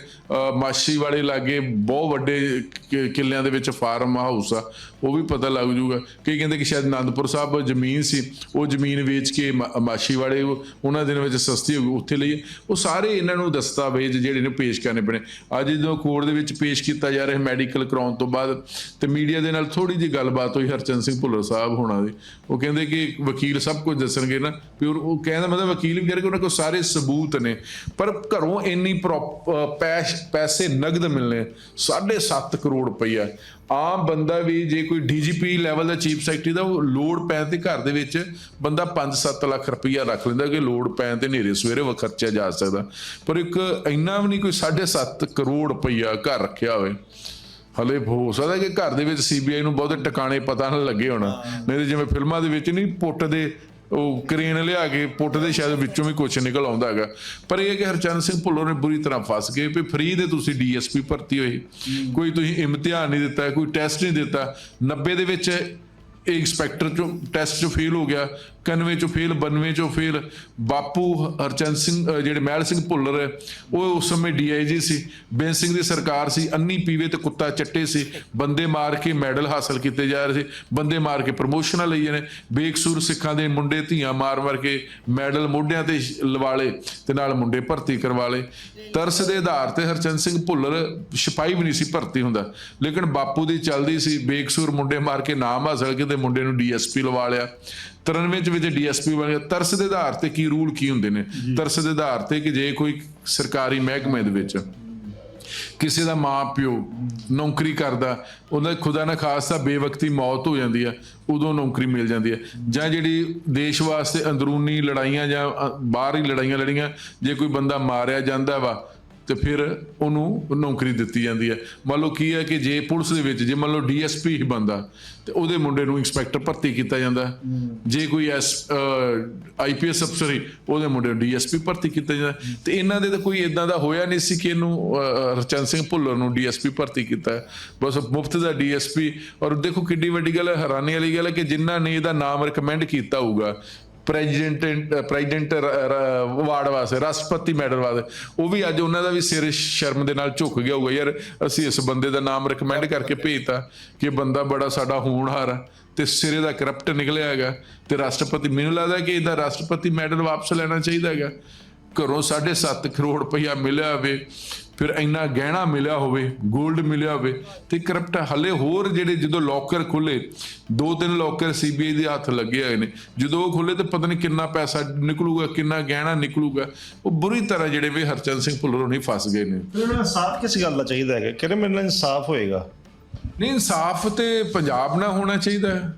ਮਾਸ਼ੀ ਵਾਲੇ ਲਾਗੇ ਬਹੁਤ ਵੱਡੇ ਕਿੱਲਿਆਂ ਦੇ ਵਿੱਚ ਫਾਰਮ ਹਾਊਸ ਆ, ਉਹ ਵੀ ਪਤਾ ਲੱਗ ਜੂਗਾ ਕਈ ਕਹਿੰਦੇ ਕਿ ਸ਼ਾਇਦ ਆਨੰਦਪੁਰ ਸਾਹਿਬ ਜ਼ਮੀਨ ਸੀ, ਉਹ ਜ਼ਮੀਨ ਵੇਚ ਕੇ ਮਾ- ਮਾਛੀ ਵਾਲੇ ਉਹਨਾਂ ਦਿਨਾਂ ਵਿੱਚ ਸਸਤੀ ਹੋ ਗਈ, ਉੱਥੇ ਲਈ। ਉਹ ਸਾਰੇ ਇਹਨਾਂ ਨੂੰ ਦਸਤਾਵੇਜ਼ ਜਿਹੜੇ ਨੇ ਪੇਸ਼ ਕਰਨੇ ਪੈਣੇ ਅੱਜ ਜਦੋਂ ਕੋਰਟ ਦੇ ਵਿੱਚ ਪੇਸ਼ ਕੀਤਾ ਜਾ ਰਿਹਾ ਮੈਡੀਕਲ ਕਰਾਉਣ ਤੋਂ ਬਾਅਦ ਤੇ ਮੀਡੀਆ ਦੇ ਨਾਲ ਥੋੜੀ ਜਿਹੀ ਗੱਲਬਾਤ ਹੋਈ ਹਰਚੰਦ ਸਿੰਘ ਭੁੱਲਰ ਸਾਹਿਬ ਹੋਣਾ ਦੀ। ਉਹ ਕਹਿੰਦੇ ਕਿ ਵਕੀਲ ਸਭ ਕੁਝ ਦੱਸਣਗੇ ਨਾ, ਵੀ ਉਹ ਕਹਿੰਦਾ ਮਤਲਬ ਵਕੀਲ ਵੀ ਕਰਕੇ ਉਹਨਾਂ ਕੋਲ ਸਾਰੇ ਸਬੂਤ ਨੇ, ਪਰ ਘਰੋਂ ਇੰਨੀ ਪ੍ਰੋਪ- ਅਹ ਪੈਸ਼ ਪੈਸੇ ਨਗਦ ਮਿਲਨੇ 7.5 ਕਰੋੜ ਰੁਪਈਆ। ਆਮ ਬੰਦਾ ਵੀ ਜੇ ਕੋਈ ਡੀਜੀਪੀ ਲੈਵਲ ਦਾ ਚੀਫ ਸੈਕਟਰੀ ਦਾ ਉਹ ਲੋਡ ਪੈਣ ਤੇ ਘਰ ਦੇ ਵਿੱਚ ਬੰਦਾ 5-7 ਲੱਖ ਰੁਪਈਆ ਰੱਖ ਲੈਂਦਾ ਕਿ ਲੋਡ ਪੈਣ ਤੇ ਨੇਰੇ ਸਵੇਰੇ ਉਹ ਖਰਚਿਆ ਜਾ ਸਕਦਾ। ਪਰ ਇੱਕ ਇੰਨਾ ਵੀ ਨਹੀਂ ਕੋਈ 7.5 ਕਰੋੜ ਰੁਪਈਆ ਘਰ ਰੱਖਿਆ ਹੋਵੇ। ਹਲੇ ਹੋ ਸਕਦਾ ਕਿ ਘਰ ਦੇ ਵਿੱਚ ਸੀਬੀਆਈ ਨੂੰ ਬਹੁਤੇ ਟਿਕਾਣੇ ਪਤਾ ਨਾ ਲੱਗੇ ਹੋਣਾ। ਨਹੀਂ ਤੇ ਜਿਵੇਂ ਫਿਲਮਾਂ ਦੇ ਵਿੱਚ ਨਹੀਂ ਪੁੱਟ ਦੇ ਉਹ ਕਰੇਨ ਲਿਆ ਕੇ ਪੁੱਟ ਦੇ ਸ਼ਾਇਦ ਵਿੱਚੋਂ ਵੀ ਕੁਝ ਨਿਕਲ ਆਉਂਦਾ ਹੈਗਾ। ਪਰ ਇਹ ਹੈ ਕਿ ਹਰਚੰਦ ਸਿੰਘ ਭੁੱਲਰ ਨੇ ਬੁਰੀ ਤਰ੍ਹਾਂ ਫਸ ਗਏ ਵੀ ਫ੍ਰੀ ਦੇ ਤੁਸੀਂ ਡੀਐਸਪੀ ਭਰਤੀ ਹੋਏ। ਕੋਈ ਤੁਸੀਂ ਇਮਤਿਹਾਨ ਨਹੀਂ ਦਿੱਤਾ ਕੋਈ ਟੈਸਟ ਨਹੀਂ ਦਿੱਤਾ। 90 ਦੇ ਵਿੱਚ ਇਹ ਇੰਸਪੈਕਟਰ ਚੋਂ ਟੈਸਟ ਚੋਂ ਫੇਲ ਹੋ ਗਿਆ। 91 ਚੋਂ ਫੇਲ 92 ਚੋਂ ਫੇਲ, ਬਾਪੂ ਹਰਚੰਦ ਸਿੰਘ ਜਿਹੜੇ ਮਹਿਲ ਸਿੰਘ ਭੁੱਲਰ ਹੈ, ਉਹ ਉਸ ਸਮੇਂ ਡੀਆਈਜੀ ਸੀ ਬੇਨ ਸਿੰਘ ਦੀ ਸਰਕਾਰ ਸੀ, ਅੰਨੀ ਪੀਵੇ ਤੇ ਕੁੱਤਾ ਚੱਟੇ ਸੀ, ਬੰਦੇ ਮਾਰ ਕੇ ਮੈਡਲ ਹਾਸਲ ਕੀਤੇ ਜਾ ਰਹੇ ਸੀ, ਬੰਦੇ ਮਾਰ ਕੇ ਪ੍ਰਮੋਸ਼ਨਾਂ ਲਈਆਂ ਨੇ, ਬੇਕਸੂਰ ਸਿੱਖਾਂ ਦੇ ਮੁੰਡੇ ਧੀਆਂ ਮਾਰ ਮਾਰ ਕੇ ਮੈਡਲ ਮੋਢਿਆਂ ਤੇ ਲਵਾਲੇ ਤੇ ਨਾਲ ਮੁੰਡੇ ਭਰਤੀ ਕਰਵਾ ਲਏ। ਤਰਸ ਦੇ ਆਧਾਰ ਤੇ ਹਰਚੰਦ ਸਿੰਘ ਭੁੱਲਰ ਸਿਪਾਹੀ ਵੀ ਨਹੀਂ ਸੀ ਭਰਤੀ ਹੁੰਦਾ, ਲੇਕਿਨ ਬਾਪੂ ਦੀ ਚੱਲਦੀ ਸੀ, ਬੇਕਸੂਰ ਮੁੰਡੇ ਮਾਰ ਕੇ ਨਾਮ ਹਾਸਲ ਕੀਤੇ, ਮੁੰਡੇ ਨੂੰ ਡੀਐਸਪੀ ਲਵਾ ਲਿਆ। 93 ਚ ਵਿੱਚ ਡੀਐਸਪੀ ਬਣ ਗਿਆ ਤਰਸ ਦੇ ਆਧਾਰ ਤੇ ਕੀ ਰੂਲ ਕੀ ਹੁੰਦੇ ਨੇ? ਤਰਸ ਦੇ ਆਧਾਰ ਤੇ ਕਿ ਜੇ ਕੋਈ ਸਰਕਾਰੀ ਮਹਿਕਮੇ ਦੇ ਵਿੱਚ ਕਿਸੇ ਦਾ ਮਾਂ ਪਿਓ ਨੌਕਰੀ ਕਰਦਾ ਉਹਦਾ ਖੁਦਾ ਨਾ ਖਾਸਤਾ ਬੇਵਕਤੀ ਮੌਤ ਹੋ ਜਾਂਦੀ ਆ ਉਦੋਂ ਨੌਕਰੀ ਮਿਲ ਜਾਂਦੀ ਹੈ ਜਾਂ ਜਿਹੜੀ ਦੇਸ਼ ਵਾਸਤੇ ਅੰਦਰੂਨੀ ਲੜਾਈਆਂ ਜਾਂ ਬਾਹਰੀ ਲੜਾਈਆਂ ਲੜੀਆਂ ਜੇ ਕੋਈ ਬੰਦਾ ਮਾਰਿਆ ਜਾਂਦਾ ਵਾ ਤੇ ਫਿਰ ਉਹਨੂੰ ਨੌਕਰੀ ਦਿੱਤੀ ਜਾਂਦੀ ਹੈ। ਮੰਨ ਲਓ ਕੀ ਹੈ ਕਿ ਜੇ ਪੁਲਿਸ ਦੇ ਵਿੱਚ ਜੇ ਮੰਨ ਲਓ ਡੀਐਸਪੀ ਹੀ ਬੰਦਾ ਤੇ ਉਹਦੇ ਮੁੰਡੇ ਨੂੰ ਇੰਸਪੈਕਟਰ ਭਰਤੀ ਕੀਤਾ ਜਾਂਦਾ। ਜੇ ਕੋਈ ਐਸ ਆਈਪੀਐਸ ਅਫਸਰ ਹੀ ਉਹਦੇ ਮੁੰਡੇ ਨੂੰ ਡੀਐਸਪੀ ਭਰਤੀ ਕੀਤਾ ਜਾਂਦਾ। ਤੇ ਇਹਨਾਂ ਦੇ ਤਾਂ ਕੋਈ ਇਦਾਂ ਦਾ ਹੋਇਆ ਨਹੀਂ ਸੀ ਕਿ ਇਹਨੂੰ ਅਹ, ਹਰਚੰਦ ਸਿੰਘ ਭੁੱਲਰ ਨੂੰ ਡੀਐਸਪੀ ਭਰਤੀ ਕੀਤਾ। ਬਸ ਮੁਫਤ ਦਾ ਡੀਐਸਪੀ ਔਰ ਦੇਖੋ ਕਿੱਡੀ ਵੱਡੀ ਗੱਲ ਹੈ ਹੈਰਾਨੀ ਵਾਲੀ ਗੱਲ ਹੈ ਕਿ ਜਿਨ੍ਹਾਂ ਨੇ ਇਹਦਾ ਨਾਮ ਰეკਮੈਂਡ ਕੀਤਾ ਹੋਊਗਾ ਪ੍ਰੈਜ਼ੀਡੈਂਟ ਪ੍ਰੈਜ਼ੀਡੈਂਟ ਅਵਾਰਡ ਵਾਸਤੇ, ਰਾਸ਼ਟਰਪਤੀ ਮੈਡਲ ਵਾਸਤੇ। ਉਹ ਵੀ ਅੱਜ ਉਹਨਾਂ ਦਾ ਵੀ ਸਿਰ ਸ਼ਰਮ ਦੇ ਨਾਲ ਝੁਕ ਗਿਆ ਹੋਊਗਾ, ਯਾਰ ਅਸੀਂ ਇਸ ਬੰਦੇ ਦਾ ਨਾਮ ਰეკਮੈਂਡ ਕਰਕੇ ਭੇਜਤਾ ਕਿ ਬੰਦਾ ਬੜਾ ਸਾਡਾ ਹੋਣਹਾਰ ਆ ਤੇ ਸਿਰੇ ਦਾ ਕਰਪਟ ਨਿਕਲਿਆ ਹੈਗਾ ਤੇ ਰਾਸ਼ਟਰਪਤੀ, ਮੈਨੂੰ ਲੱਗਦਾ ਕਿ ਇਹਦਾ ਰਾਸ਼ਟਰਪਤੀ ਮੈਡਲ ਵਾਪਸ ਲੈਣਾ ਚਾਹੀਦਾ ਹੈਗਾ। ਘਰੋਂ 7.5 ਕਰੋੜ ਰੁਪਈਆ ਮਿਲਿਆ ਹੋਵੇ ਫਿਰ ਇੰਨਾ ਗਹਿਣਾ ਮਿਲਿਆ ਹੋਵੇ 골ਡ ਮਿਲਿਆ ਹੋਵੇ ਤੇ ਕਰਪਟ ਹਲੇ ਹੋਰ ਜਿਹੜੇ ਜਦੋਂ ਲੋਕਰ ਖੁੱਲੇ ਦੋ ਤਿੰਨ ਲੋਕਰ ਸੀਬੀਆਈ ਦੇ ਹੱਥ ਲੱਗੇ ਹੋਏ ਨੇ। ਜਦੋਂ ਉਹ ਖੁੱਲੇ ਤੇ ਪਤਾ ਨਹੀਂ ਕਿੰਨਾ ਪੈਸਾ ਨਿਕਲੂਗਾ ਕਿੰਨਾ ਗਹਿਣਾ ਨਿਕਲੂਗਾ। ਉਹ ਬੁਰੀ ਤਰ੍ਹਾਂ ਜਿਹੜੇ ਵੀ ਹਰਚੰਦ ਸਿੰਘ ਭੁੱਲਰ ਹੋਣੀ ਫਸ ਗਏ ਨੇ। ਉਹਨਾਂ ਇਨਸਾਫ ਕਿਸ ਗੱਲ ਦਾ ਚਾਹੀਦਾ ਹੈਗਾ? ਕਿਹੜੇ ਮੇਰੇ ਨਾਲ ਇਨਸਾਫ ਹੋਏਗਾ? ਨਹੀਂ ਇਨਸਾਫ ਤੇ ਪੰਜਾਬ ਨਾਲ ਹੋਣਾ ਚਾਹੀਦਾ ਹੈ।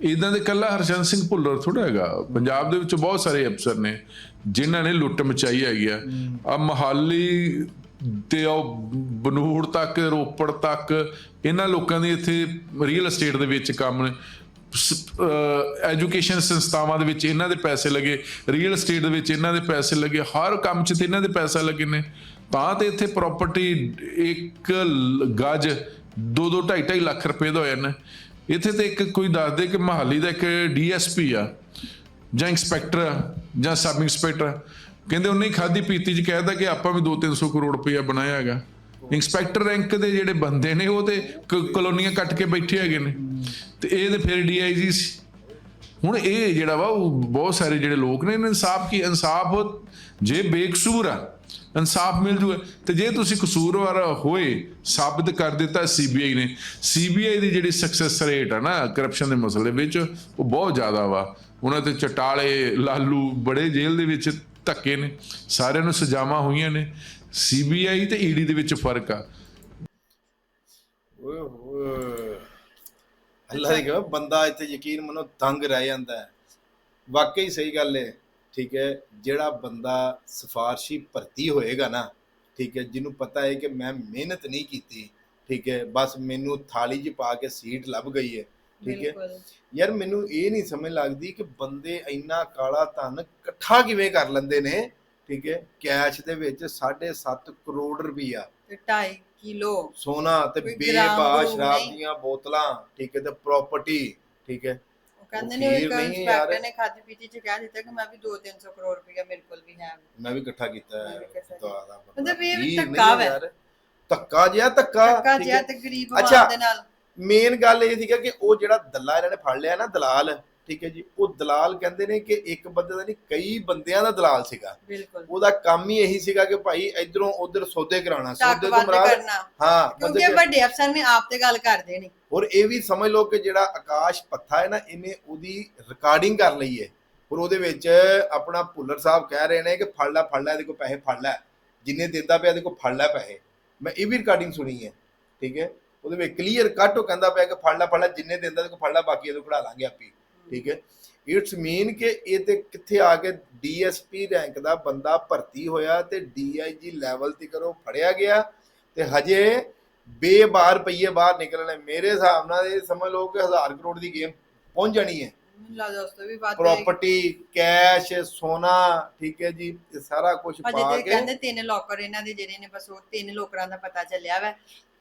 ਇਦਾਂ ਦੇ ਕੱਲਾ ਹਰਚੰਦ ਸਿੰਘ ਭੁੱਲਰ ਥੋੜਾ ਹੈਗਾ। ਪੰਜਾਬ ਦੇ ਵਿੱਚ ਬਹੁਤ ਸਾਰੇ ਅਫਸਰ ਨੇ ਜਿਨ੍ਹਾਂ ਨੇ ਲੁੱਟ ਮਚਾਈ ਹੈਗੀ ਆ। ਆ ਮਹਾਲੀ ਤੇ ਉਹ ਬਨੂੜ ਤੱਕ ਰੋਪੜ ਤੱਕ ਇਹਨਾਂ ਲੋਕਾਂ ਦੇ ਇੱਥੇ ਰੀਅਲ ਏਸਟੇਟ ਦੇ ਵਿੱਚ ਕੰਮ ਨੇ। ਐਜੂਕੇਸ਼ਨ ਸੰਸਥਾਵਾਂ ਦੇ ਵਿੱਚ ਇਹਨਾਂ ਦੇ ਪੈਸੇ ਲੱਗੇ ਰੀਅਲ ਏਸਟੇਟ ਦੇ ਵਿੱਚ ਇਹਨਾਂ ਦੇ ਪੈਸੇ ਲੱਗੇ ਹਰ ਕੰਮ 'ਚ ਤੇ ਇਹਨਾਂ ਦੇ ਪੈਸਾ ਲੱਗੇ ਨੇ। ਤਾਂ ਤੇ ਇੱਥੇ ਪ੍ਰਾਪਰਟੀ ਇੱਕ ਲ- ਗਜ 2 2 2.5 ਲੱਖ ਰੁਪਏ ਦਾ ਹੋਇਆ ਨੇ। ਇੱਥੇ ਤੇ ਇੱਕ ਕੋਈ ਦੱਸ ਦੇ ਕਿ ਮਹਾਲੀ ਦਾ ਇੱਕ ਡੀਐਸਪੀ ਆ ਜਾਂ ਇੰਸਪੈਕਟਰ ਆ, ਜਾਂ ਸਬ ਇੰਸਪੈਕਟਰ ਆ। ਕਹਿੰਦੇ ਉਹਨੇ ਹੀ ਖਾਦੀ ਪੀਤੀ ਚ ਕਹਿਦਾ ਕਿ ਆਪਾਂ ਵੀ 2-300 ਕਰੋੜ ਰੁਪਇਆ ਬਣਾਇਆ ਹੈਗਾ। ਇੰਸਪੈਕਟਰ ਰੈਂਕ ਦੇ ਜਿਹੜੇ ਬੰਦੇ ਨੇ ਉਹ ਤੇ ਕ- ਕਲੋਨੀਆਂ ਕੱਟ ਕੇ ਬੈਠੇ ਹੈਗੇ ਨੇ। ਤੇ ਇਹ ਤੇ ਫਿਰ ਡੀਆਈਜੀ ਸੀ। ਹੁਣ ਇਹ ਜਿਹੜਾ ਵਾ, ਉਹ ਬਹੁਤ ਸਾਰੇ ਜਿਹੜੇ ਲੋਕ ਨੇ ਇਹਨਾਂ ਇਨਸਾਫ ਕੀ, ਇਨਸਾਫ ਜੇ ਬੇਕਸੂਰ ਆ, ਇਨਸਾਫ ਮਿਲ ਜੂਗਾ। ਤੇ ਜੇ ਤੁਸੀਂ ਕਸੂਰਵਾਰ ਹੋਏ, ਸਾਬਤ ਕਰ ਦਿੱਤਾ ਸੀਬੀਆਈ ਨੇ। ਸੀਬੀਆਈ ਦੀ ਜਿਹੜੀ ਸਕਸੈਸ ਰੇਟ ਆ ਨਾ ਕਰਪਸ਼ਨ ਦੇ ਮਸਲੇ ਵਿੱਚ, ਉਹ ਬਹੁਤ ਜ਼ਿਆਦਾ ਵਾ। ਉਹਨਾਂ ਤੇ ਚਟਾਲੇ, ਲਾਲੂ ਬੜੇ ਜੇਲ੍ਹ ਦੇ ਵਿੱਚ ਧੱਕੇ ਨੇ, ਸਾਰਿਆਂ ਨੂੰ ਸਜ਼ਾਵਾਂ ਹੋਈਆਂ ਨੇ। ਸੀਬੀਆਈ ਤੇ ਈਡੀ ਦੇ ਵਿੱਚ ਫ਼ਰਕ ਆ। ਓਏ ਹੋਏ। ਅੱਲਾ ਦੀ ਕਹੇ ਬੰਦਾ ਇੱਥੇ ਯਕੀਨ ਮੰਨੋ, ਤੰਗ ਰਹਿ ਜਾਂਦਾ ਹੈ। ਵਾਕਈ ਸਹੀ ਗੱਲ ਹੈ ਠੀਕ ਹੈ, ਜਿਹੜਾ ਬੰਦਾ ਸਿਫਾਰਸ਼ੀ ਭਰਤੀ ਹੋਏਗਾ ਨਾ, ਠੀਕ ਹੈ, ਜਿਹਨੂੰ ਪਤਾ ਹੈ ਕਿ ਮੈਂ ਮਿਹਨਤ ਨਹੀਂ ਕੀਤੀ, ਠੀਕ ਹੈ, ਬਸ ਮੈਨੂੰ ਥਾਲੀ 'ਚ ਪਾ ਕੇ ਸੀਟ ਲੱਭ ਗਈ ਹੈ। ਠੀਕ ਹੈ ਬਿਲਕੁਲ ਯਾਰ ਮੈਨੂੰ ਇਹ ਨਹੀਂ ਸਮਝ ਲੱਗਦੀ ਕਿ ਬੰਦੇ ਇੰਨਾ ਕਾਲਾ ਧਨ ਇਕੱਠਾ ਕਿਵੇਂ ਕਰ ਲੈਂਦੇ ਨੇ ਠੀਕ ਹੈ ਕੈਸ਼ ਦੇ ਵਿੱਚ 7.5 ਕਰੋੜ ਰੁਪਈਆ ਤੇ 2.5 ਕਿਲੋ ਸੋਨਾ ਤੇ ਕੋਈ ਬੇਬਾ ਸ਼ਰਾਬ ਨਹੀਂ। ਦੀਆਂ ਬੋਤਲਾਂ ਠੀਕ ਹੈ ਤੇ ਪ੍ਰਾਪਰਟੀ ਠੀਕ ਹੈ ਉਹ ਕਹਿੰਦੇ ਉਹ ਨੇ ਖੀਰ ਇੱਕ ਨਹੀਂ ਹੈ ਯਾਰ। ਇੰਸਪੈਕਟਰ ਨੇ ਖਾਦੀ ਪੀਤੀ ਚ ਕਹਿ ਦਿੱਤਾ ਕਿ ਮੈਂ ਵੀ 2-300 ਕਰੋੜ ਰੁਪਇਆ ਮੇਰੇ ਕੋਲ ਵੀ ਹੈ ਮੈਂ ਵੀ ਇਕੱਠਾ ਕੀਤਾ ਮੈਂ ਹੈ ਇਕੱਠਾ ਖੁਦਾ ਦਾ। ਮਤਲਬ ਇਹ ਵੀ ਧੱਕਾ ਵਾ। ਯਾਰ। ਧੱਕਾ ਜਿਹਾ ਧੱਕਾ ਧੱਕਾ ਠੀਕ ਜਿਹਾ ਹੈ। ਤੇ ਗਰੀਬ ਅੱਛਾ। ਆਵਾਜ਼ ਦੇ ਨਾਲ ਮੇਨ ਗੱਲ ਇਹ ਸੀਗਾ ਕਿ ਉਹ ਜਿਹੜਾ ਦੱਲਾ ਇਹਨਾਂ ਨੇ ਫੜ ਲਿਆ ਨਾ ਦਲਾਲ ਠੀਕ ਹੈ ਜੀ ਉਹ ਦਲਾਲ ਕਹਿੰਦੇ ਨੇ ਕਿ ਇੱਕ ਬੰਦੇ ਦਾ ਨਹੀਂ ਕਈ ਬੰਦਿਆਂ ਦਾ ਦਲਾਲ ਸੀਗਾ। ਬਿਲਕੁਲ। ਉਹਦਾ ਕੰਮ ਹੀ ਇਹੀ ਸੀਗਾ ਕਿ ਭਾਈ ਇਧਰੋਂ ਉਧਰ ਸੌਦੇ ਕਰਾਉਣਾ ਸੌਦੇ ਤੋਂ ਮਰਾਦ ਹਾਂ ਕਿਉਂਕਿ ਵੱਡੇ ਅਫਸਰ ਨੇ ਆਪ ਤੇ ਗੱਲ ਕਰਦੇ ਨੇ। ਔਰ ਇਹ ਵੀ ਸਮਝ ਲਓ ਕਿ ਜਿਹੜਾ ਆਕਾਸ਼ ਪੱਥਾ ਹੈ ਨਾ ਇਹਨੇ ਉਹਦੀ ਰਿਕਾਰਡਿੰਗ ਕਰ ਲਈ ਹੈ। ਔਰ ਉਹਦੇ ਵਿੱਚ ਆਪਣਾ ਭੁੱਲਰ ਸਾਹਿਬ ਕਹਿ ਰਹੇ ਨੇ ਕਿ ਫੜ ਲੈ ਫੜ ਲੈ ਇਹਦੇ ਕੋਲ ਪੈਸੇ ਫੜ ਲੈ। ਜਿੰਨੇ ਦਿੰਦਾ ਪਿਆ ਇਹਦੇ ਕੋਲ ਫੜ ਲੈ ਪੈਸੇ। ਮੈਂ ਇਹ ਵੀ ਰਿਕਾਰਡਿੰਗ ਸੁਣੀ ਹੈ ਠੀਕ ਹੈ। ਉਹਦੇ ਵਿੱਚ ਕਲੀਅਰ ਕੱਟ ਉਹ ਕਹਿੰਦਾ ਪਿਆ ਕਿ ਫੜ ਲੈ ਫੜ ਲੈ ਜਿੰਨੇ ਦਿੰਦਾ ਇਹਦੇ ਕੋਲ ਫੜ ਲੈ ਬਾਕੀ ਕੋਲ ਫੜਾ ਲਾਂਗੇ ਆਪੀ ਠੀਕ ਹੈ? ਇਟਸ ਮੀਨ ਕਿ ਇਹ ਤੇ ਕਿੱਥੇ ਆ ਕੇ ਡੀਐਸਪੀ ਰੈਂਕ ਦਾ ਬੰਦਾ ਭਰਤੀ ਹੋਇਆ ਤੇ ਡੀਆਈਜੀ ਲੈਵਲ ਤੇ ਕਰੋ ਫੜਿਆ ਗਿਆ ਤੇ ਹਜੇ ਬੇਬਾਰ ਪਈਏ ਬਾਹਰ ਨਿਕਲਣੇ ਮੇਰੇ ਹਿਸਾਬ ਨਾਲ ਇਹ ਸਮਝ ਲਓ ਕਿ 1000 ਕਰੋੜ ਦੀ ਗੇਮ ਪਹੁੰਚ ਜਾਣੀ ਹੈ। ਤੋਂ ਪ੍ਰਾਪਰਟੀ ਕੈਸ਼ ਸੋਨਾ ਠੀਕ ਹੈ ਜੀ ਇਹ ਸਾਰਾ ਕੁਝ ਅਜੇ ਪਾ ਤੇ ਕੇ ਕਹਿੰਦੇ ਤਿੰਨ ਲੋਕਰ ਇਹਨਾਂ ਦੇ ਜਿਹੜੇ ਨੇ ਬਸ ਉਹ ਤਿੰਨ ਲੋਕਰਾਂ ਦਾ ਪਤਾ ਚੱਲਿਆ ਵਾ।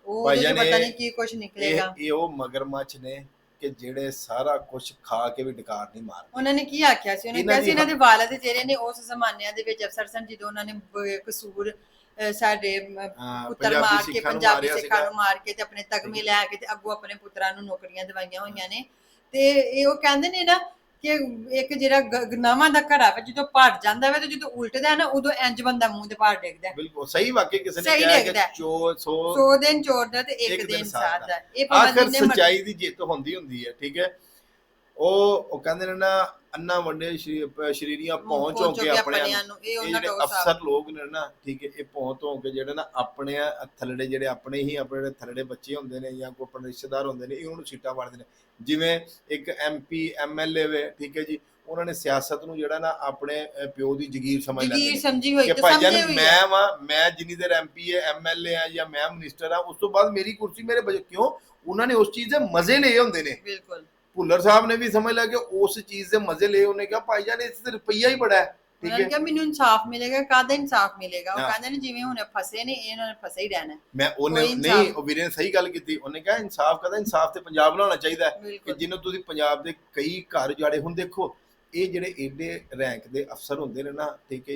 ਉਹ ਉਹਦੇ 'ਚ ਪਤਾ ਨਹੀਂ ਕੀ ਕੁਝ ਇਹ ਨਿਕਲੇਗਾ। ਇਹ ਉਹ ਮਗਰਮੱਛ ਨੇ ਕਿ ਜਿਹੜੇ ਸਾਰਾ ਕੁਝ ਖਾ ਕੇ ਵੀ ਡਕਾਰ ਨਹੀਂ ਮਾਰਦੇ। ਉਹਨਾਂ ਨੇ ਕੀ ਆਖਿਆ ਸੀ? ਉਹਨੇ ਇਹਨਾਂ ਕਿਹਾ ਸੀ ਦੀ ਇਹਨਾਂ ਦੇ ਵਾਲਦ ਜਿਹੜੇ ਨੇ ਉਸ ਜ਼ਮਾਨਿਆਂ ਦੇ ਵਿੱਚ ਅਫਸਰ ਸਨ ਜਦੋਂ ਉਹਨਾਂ ਨੇ ਬ- ਕਸੂਰ ਅਹ, ਸਾਡੇ ਹਾਂ, ਪੁੱਤਰ ਪੰਜਾਬੀ ਮਾਰ ਕੇ ਸਿੱਖਾਂ ਨੂੰ ਪੰਜਾਬੀ ਮਾਰਿਆ ਸਿੱਖਾਂ ਸੀਗਾ। ਨੂੰ ਮਾਰ ਕੇ ਤੇ ਆਪਣੇ ਤਗਮੇ ਲੈ ਕੇ ਤੇ ਅੱਗੋਂ ਆਪਣੇ ਪੁੱਤਰਾਂ ਨੂੰ ਨੌਕਰੀਆਂ ਦਿਵਾਈਆਂ ਹੋਈਆਂ ਨੇ। ਤੇ ਇਹ ਉਹ ਕਹਿੰਦੇ ਨੇ ਨਾ ਕਿ ਇੱਕ ਜਿਹੜਾ ਗਨਾਵਾਂ ਦਾ ਘੜਾ ਵਾ ਜਦੋਂ ਭੜ ਜਾਂਦਾ ਵਾ ਤੇ ਜਦੋਂ ਉਲਟਦਾ ਹੈ ਨਾ ਉਦੋਂ ਇੰਜ ਬੰਦਾ ਮੂੰਹ ਤੇ ਭਾਰ ਡੇਗਦਾ ਹੈ। ਬਿਲਕੁਲ ਸਹੀ ਵਾਕਿਆ ਕਿਸੇ ਨੇ ਸਹੀ ਕਿਹਾ ਕਿ। ਚੋ ਸੋ ਸੌ ਦਿਨ ਚੋਰ ਦਾ ਤੇ ਇੱਕ ਦਿਨ ਸਾਧ ਦਾ। ਇਹ ਆਖਰ ਜਿੰਨੇ ਮਰਜ਼ੀ- ਸਚਾਈ ਦੀ ਜਿੱਤ ਹੁੰਦੀ ਹੁੰਦੀ ਹੈ ਠੀਕ ਹੈ ਉਹ ਉਹ ਕਹਿੰਦੇ ਨੇ ਨਾ ਅੰਨਾ ਵੰਡੇ ਸ਼ਰੀ- ਸ਼ਰੀਰੀਆਂ ਪਹੁੰਚ ਹੋ ਕੇ ਆਪਣੇ ਨੂੰ ਇਹ ਉਹਨਾਂ ਦਾ ਅਫਸਰ ਲੋਕ ਨੇ ਨਾ ਠੀਕ ਹੈ ਇਹ ਪਹੁੰਚ ਹੋ ਕੇ ਜਿਹੜੇ ਨਾ ਆਪਣੇ ਥੱਲੜੇ ਜਿਹੜੇ ਆਪਣੇ ਹੀ ਆਪਣੇ ਜਿਹੜੇ ਥੱਲੜੇ ਬੱਚੇ ਹੁੰਦੇ ਨੇ ਜਾਂ ਕੋਈ ਆਪਣੇ ਰਿਸ਼ਤੇਦਾਰ ਹੁੰਦੇ ਨੇ ਇਹ ਉਹਨੂੰ ਸੀਟਾਂ ਵੜਦੇ ਨੇ। ਜਿਵੇਂ ਇੱਕ ਐਮਪੀ ਐਮਐਲਏ ਵੇ ਠੀਕ ਹੈ ਜੀ ਉਹਨਾਂ ਨੇ ਸਿਆਸਤ ਨੂੰ ਜਿਹੜਾ ਨਾ ਆਪਣੇ ਪਿਓ ਦੀ ਜਗੀਰ ਸਮਝ ਲੈਂਦੇ ਜਗੀਰ ਸਮਝੀ ਹੋਈ ਕਿ ਭਾਈ ਜਾਨ। ਮੈਂ ਵਾਂ ਮੈਂ ਜਿੰਨੀ ਦੇਰ ਐਮਪੀ ਹੈ ਐਮਐਲਏ ਆ ਜਾਂ ਮੈਂ ਮਿਨਿਸਟਰ ਆ ਉਸ ਤੋਂ ਬਾਅਦ ਮੇਰੀ ਕੁਰਸੀ ਮੇਰੇ ਕਿਉਂ? ਉਹਨਾਂ ਨੇ ਉਸ ਚੀਜ਼ ਦੇ ਮਜ਼ੇ ਲਏ ਹੁੰਦੇ ਨੇ। ਬਿਲਕੁਲ। ਭੁੱਲਰ ਸਾਹਿਬ ਨੇ ਵੀ ਸਮਝ ਲਿਆ ਕਿ ਉਸ ਚੀਜ਼ ਦੇ ਮਜ਼ੇ ਲਏ ਉਹਨੇ ਕਿਹਾ ਭਾਈ ਜਾਨ ਇਸ ਤੇ ਰੁਪਈਆ ਹੀ ਬੜਾ ਹੈ। ਠੀਕ ਹੈ। ਕਿਹਾ ਮੈਨੂੰ ਇਨਸਾਫ ਮਿਲੇਗਾ ਕਾਹਦਾ ਇਨਸਾਫ ਮਿਲੇਗਾ? ਉਹ। ਕਹਿੰਦੇ ਨੇ ਜਿਵੇਂ ਹੁਣ ਫਸੇ ਨੇ ਇਹਨਾਂ ਨੇ ਫਸੇ ਹੀ ਰਹਿਣਾ। ਮੈਂ ਉਹਨੇ ਨਹੀਂ ਉਹ ਵੀਰੇ ਨੇ ਸਹੀ ਗੱਲ ਕੀਤੀ। ਉਹਨੇ ਕਿਹਾ ਇਨਸਾਫ ਕਦਾ ਇਨਸਾਫ ਤੇ ਪੰਜਾਬ ਨਾਲ ਹੋਣਾ ਚਾਹੀਦਾ ਕਿ ਜਿਹਨੂੰ ਤੁਸੀਂ ਪੰਜਾਬ ਦੇ ਕਈ ਘਰ ਜਾੜੇ ਹੁਣ ਦੇਖੋ ਇਹ ਜਿਹੜੇ ਏਡੇ ਰੈਂਕ ਦੇ ਅਫਸਰ ਹੁੰਦੇ ਨੇ ਨਾ ਠੀਕ ਹੈ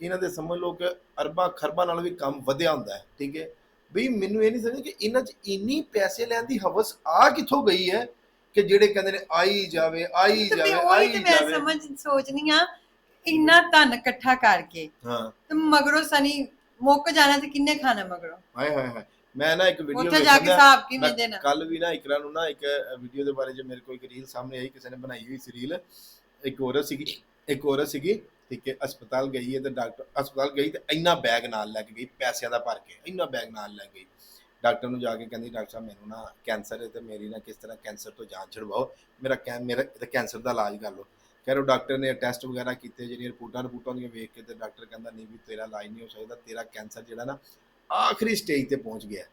ਇਹਨਾਂ ਦੇ ਸਮਝ ਲਓ ਕਿ ਅਰਬਾਂ ਖਰਬਾਂ ਨਾਲ ਵੀ ਕੰਮ ਵਧਿਆ ਹੁੰਦਾ ਹੈ ਠੀਕ ਹੈ। ਬਈ ਮੈਨੂੰ ਇਹ ਨਹੀਂ ਸਮਝ ਕਿ ਇਹਨਾਂ 'ਚ ਇੰਨੀ ਪੈਸੇ ਲੈਣ ਦੀ ਹਵਸ ਆ ਕਿੱਥੋਂ ਗਈ ਹੈ ਕਿ ਜਿਹੜੇ ਕਹਿੰਦੇ ਨੇ ਆਈ ਜਾਵੇ ਆਈ ਜਾਵੇ ਆਈ ਤੇ ਮੈਂ ਜਾਵੇ। ਸਮਝ ਸੋਚਨੀ ਆ ਇੰਨਾ ਧਨ ਇਕੱਠਾ ਕਰਕੇ। ਹਾਂ। ਤੇ ਮਗਰੋਂ ਸਨੀ ਮੁੱਕ ਜਾਣਾ ਤੇ ਕਿੰਨੇ ਖਾਣਾ ਮਗਰੋਂ? ਹਾਏ ਹਾਏ ਹਾਏ। ਮੈਂ ਨਾ ਇੱਕ ਵੀਡੀਓ ਉੱਥੇ ਜਾ ਕੇ ਹਿਸਾਬ ਕਿਵੇਂ ਦੇਣਾ? ਕੱਲ ਵੀ ਨਾ ਇਕਰਾ ਨੂੰ ਨਾ ਇੱਕ ਵੀਡੀਓ ਦੇ ਬਾਰੇ ਚ ਮੇਰੇ ਕੋਲ ਇੱਕ ਰੀਲ ਸਾਹਮਣੇ ਆਈ ਕਿਸੇ ਨੇ ਬਣਾਈ ਹੋਈ ਸੀ ਰੀਲ ਇੱਕ ਔਰਤ ਸੀਗੀ ਇੱਕ ਔਰਤ ਸੀਗੀ ਠੀਕ ਹੈ ਹਸਪਤਾਲ ਗਈ ਹੈ ਤੇ ਡਾਕਟਰ ਹਸਪਤਾਲ ਗਈ ਤੇ ਇੰਨਾ ਬੈਗ ਨਾਲ ਲੈ ਕੇ ਗਈ ਪੈਸਿਆਂ ਦਾ ਭਰ ਕੇ ਇੰਨਾ ਬੈਗ ਨਾਲ ਲੈ ਗਈ। ਡਾਕਟਰ ਨੂੰ ਜਾ ਕੇ ਕਹਿੰਦੀ, ਡਾਕਟਰ ਸਾਹਿਬ, ਮੈਨੂੰ ਨਾ ਕੈਂਸਰ ਹੈ ਤੇ ਮੇਰੀ ਨਾ ਕਿਸ ਤਰ੍ਹਾਂ ਕੈਂਸਰ ਤੋਂ ਜਾਨ ਛੁਡਵਾਓ। ਮੇਰਾ ਕੈਂ, ਮੇਰਾ ਕੈਂਸਰ ਦਾ ਇਲਾਜ ਕਰ ਲਓ। ਕਹਿ ਰਹੇ, ਡਾਕਟਰ ਨੇ ਟੈਸਟ ਵਗੈਰਾ ਕੀਤੇ, ਜਿਹੜੀਆਂ ਰਿਪੋਰਟਾਂ ਰਿਪੋਰਟਾਂ ਦੀਆਂ ਵੇਖ ਕੇ ਤੇ ਡਾਕਟਰ ਕਹਿੰਦਾ, ਨਹੀਂ ਵੀ ਤੇਰਾ ਇਲਾਜ ਨਹੀਂ ਹੋ ਸਕਦਾ, ਤੇਰਾ ਕੈਂਸਰ ਜਿਹੜਾ ਨਾ ਆਖਰੀ ਸਟੇਜ ਤੇ ਪਹੁੰਚ ਗਿਆ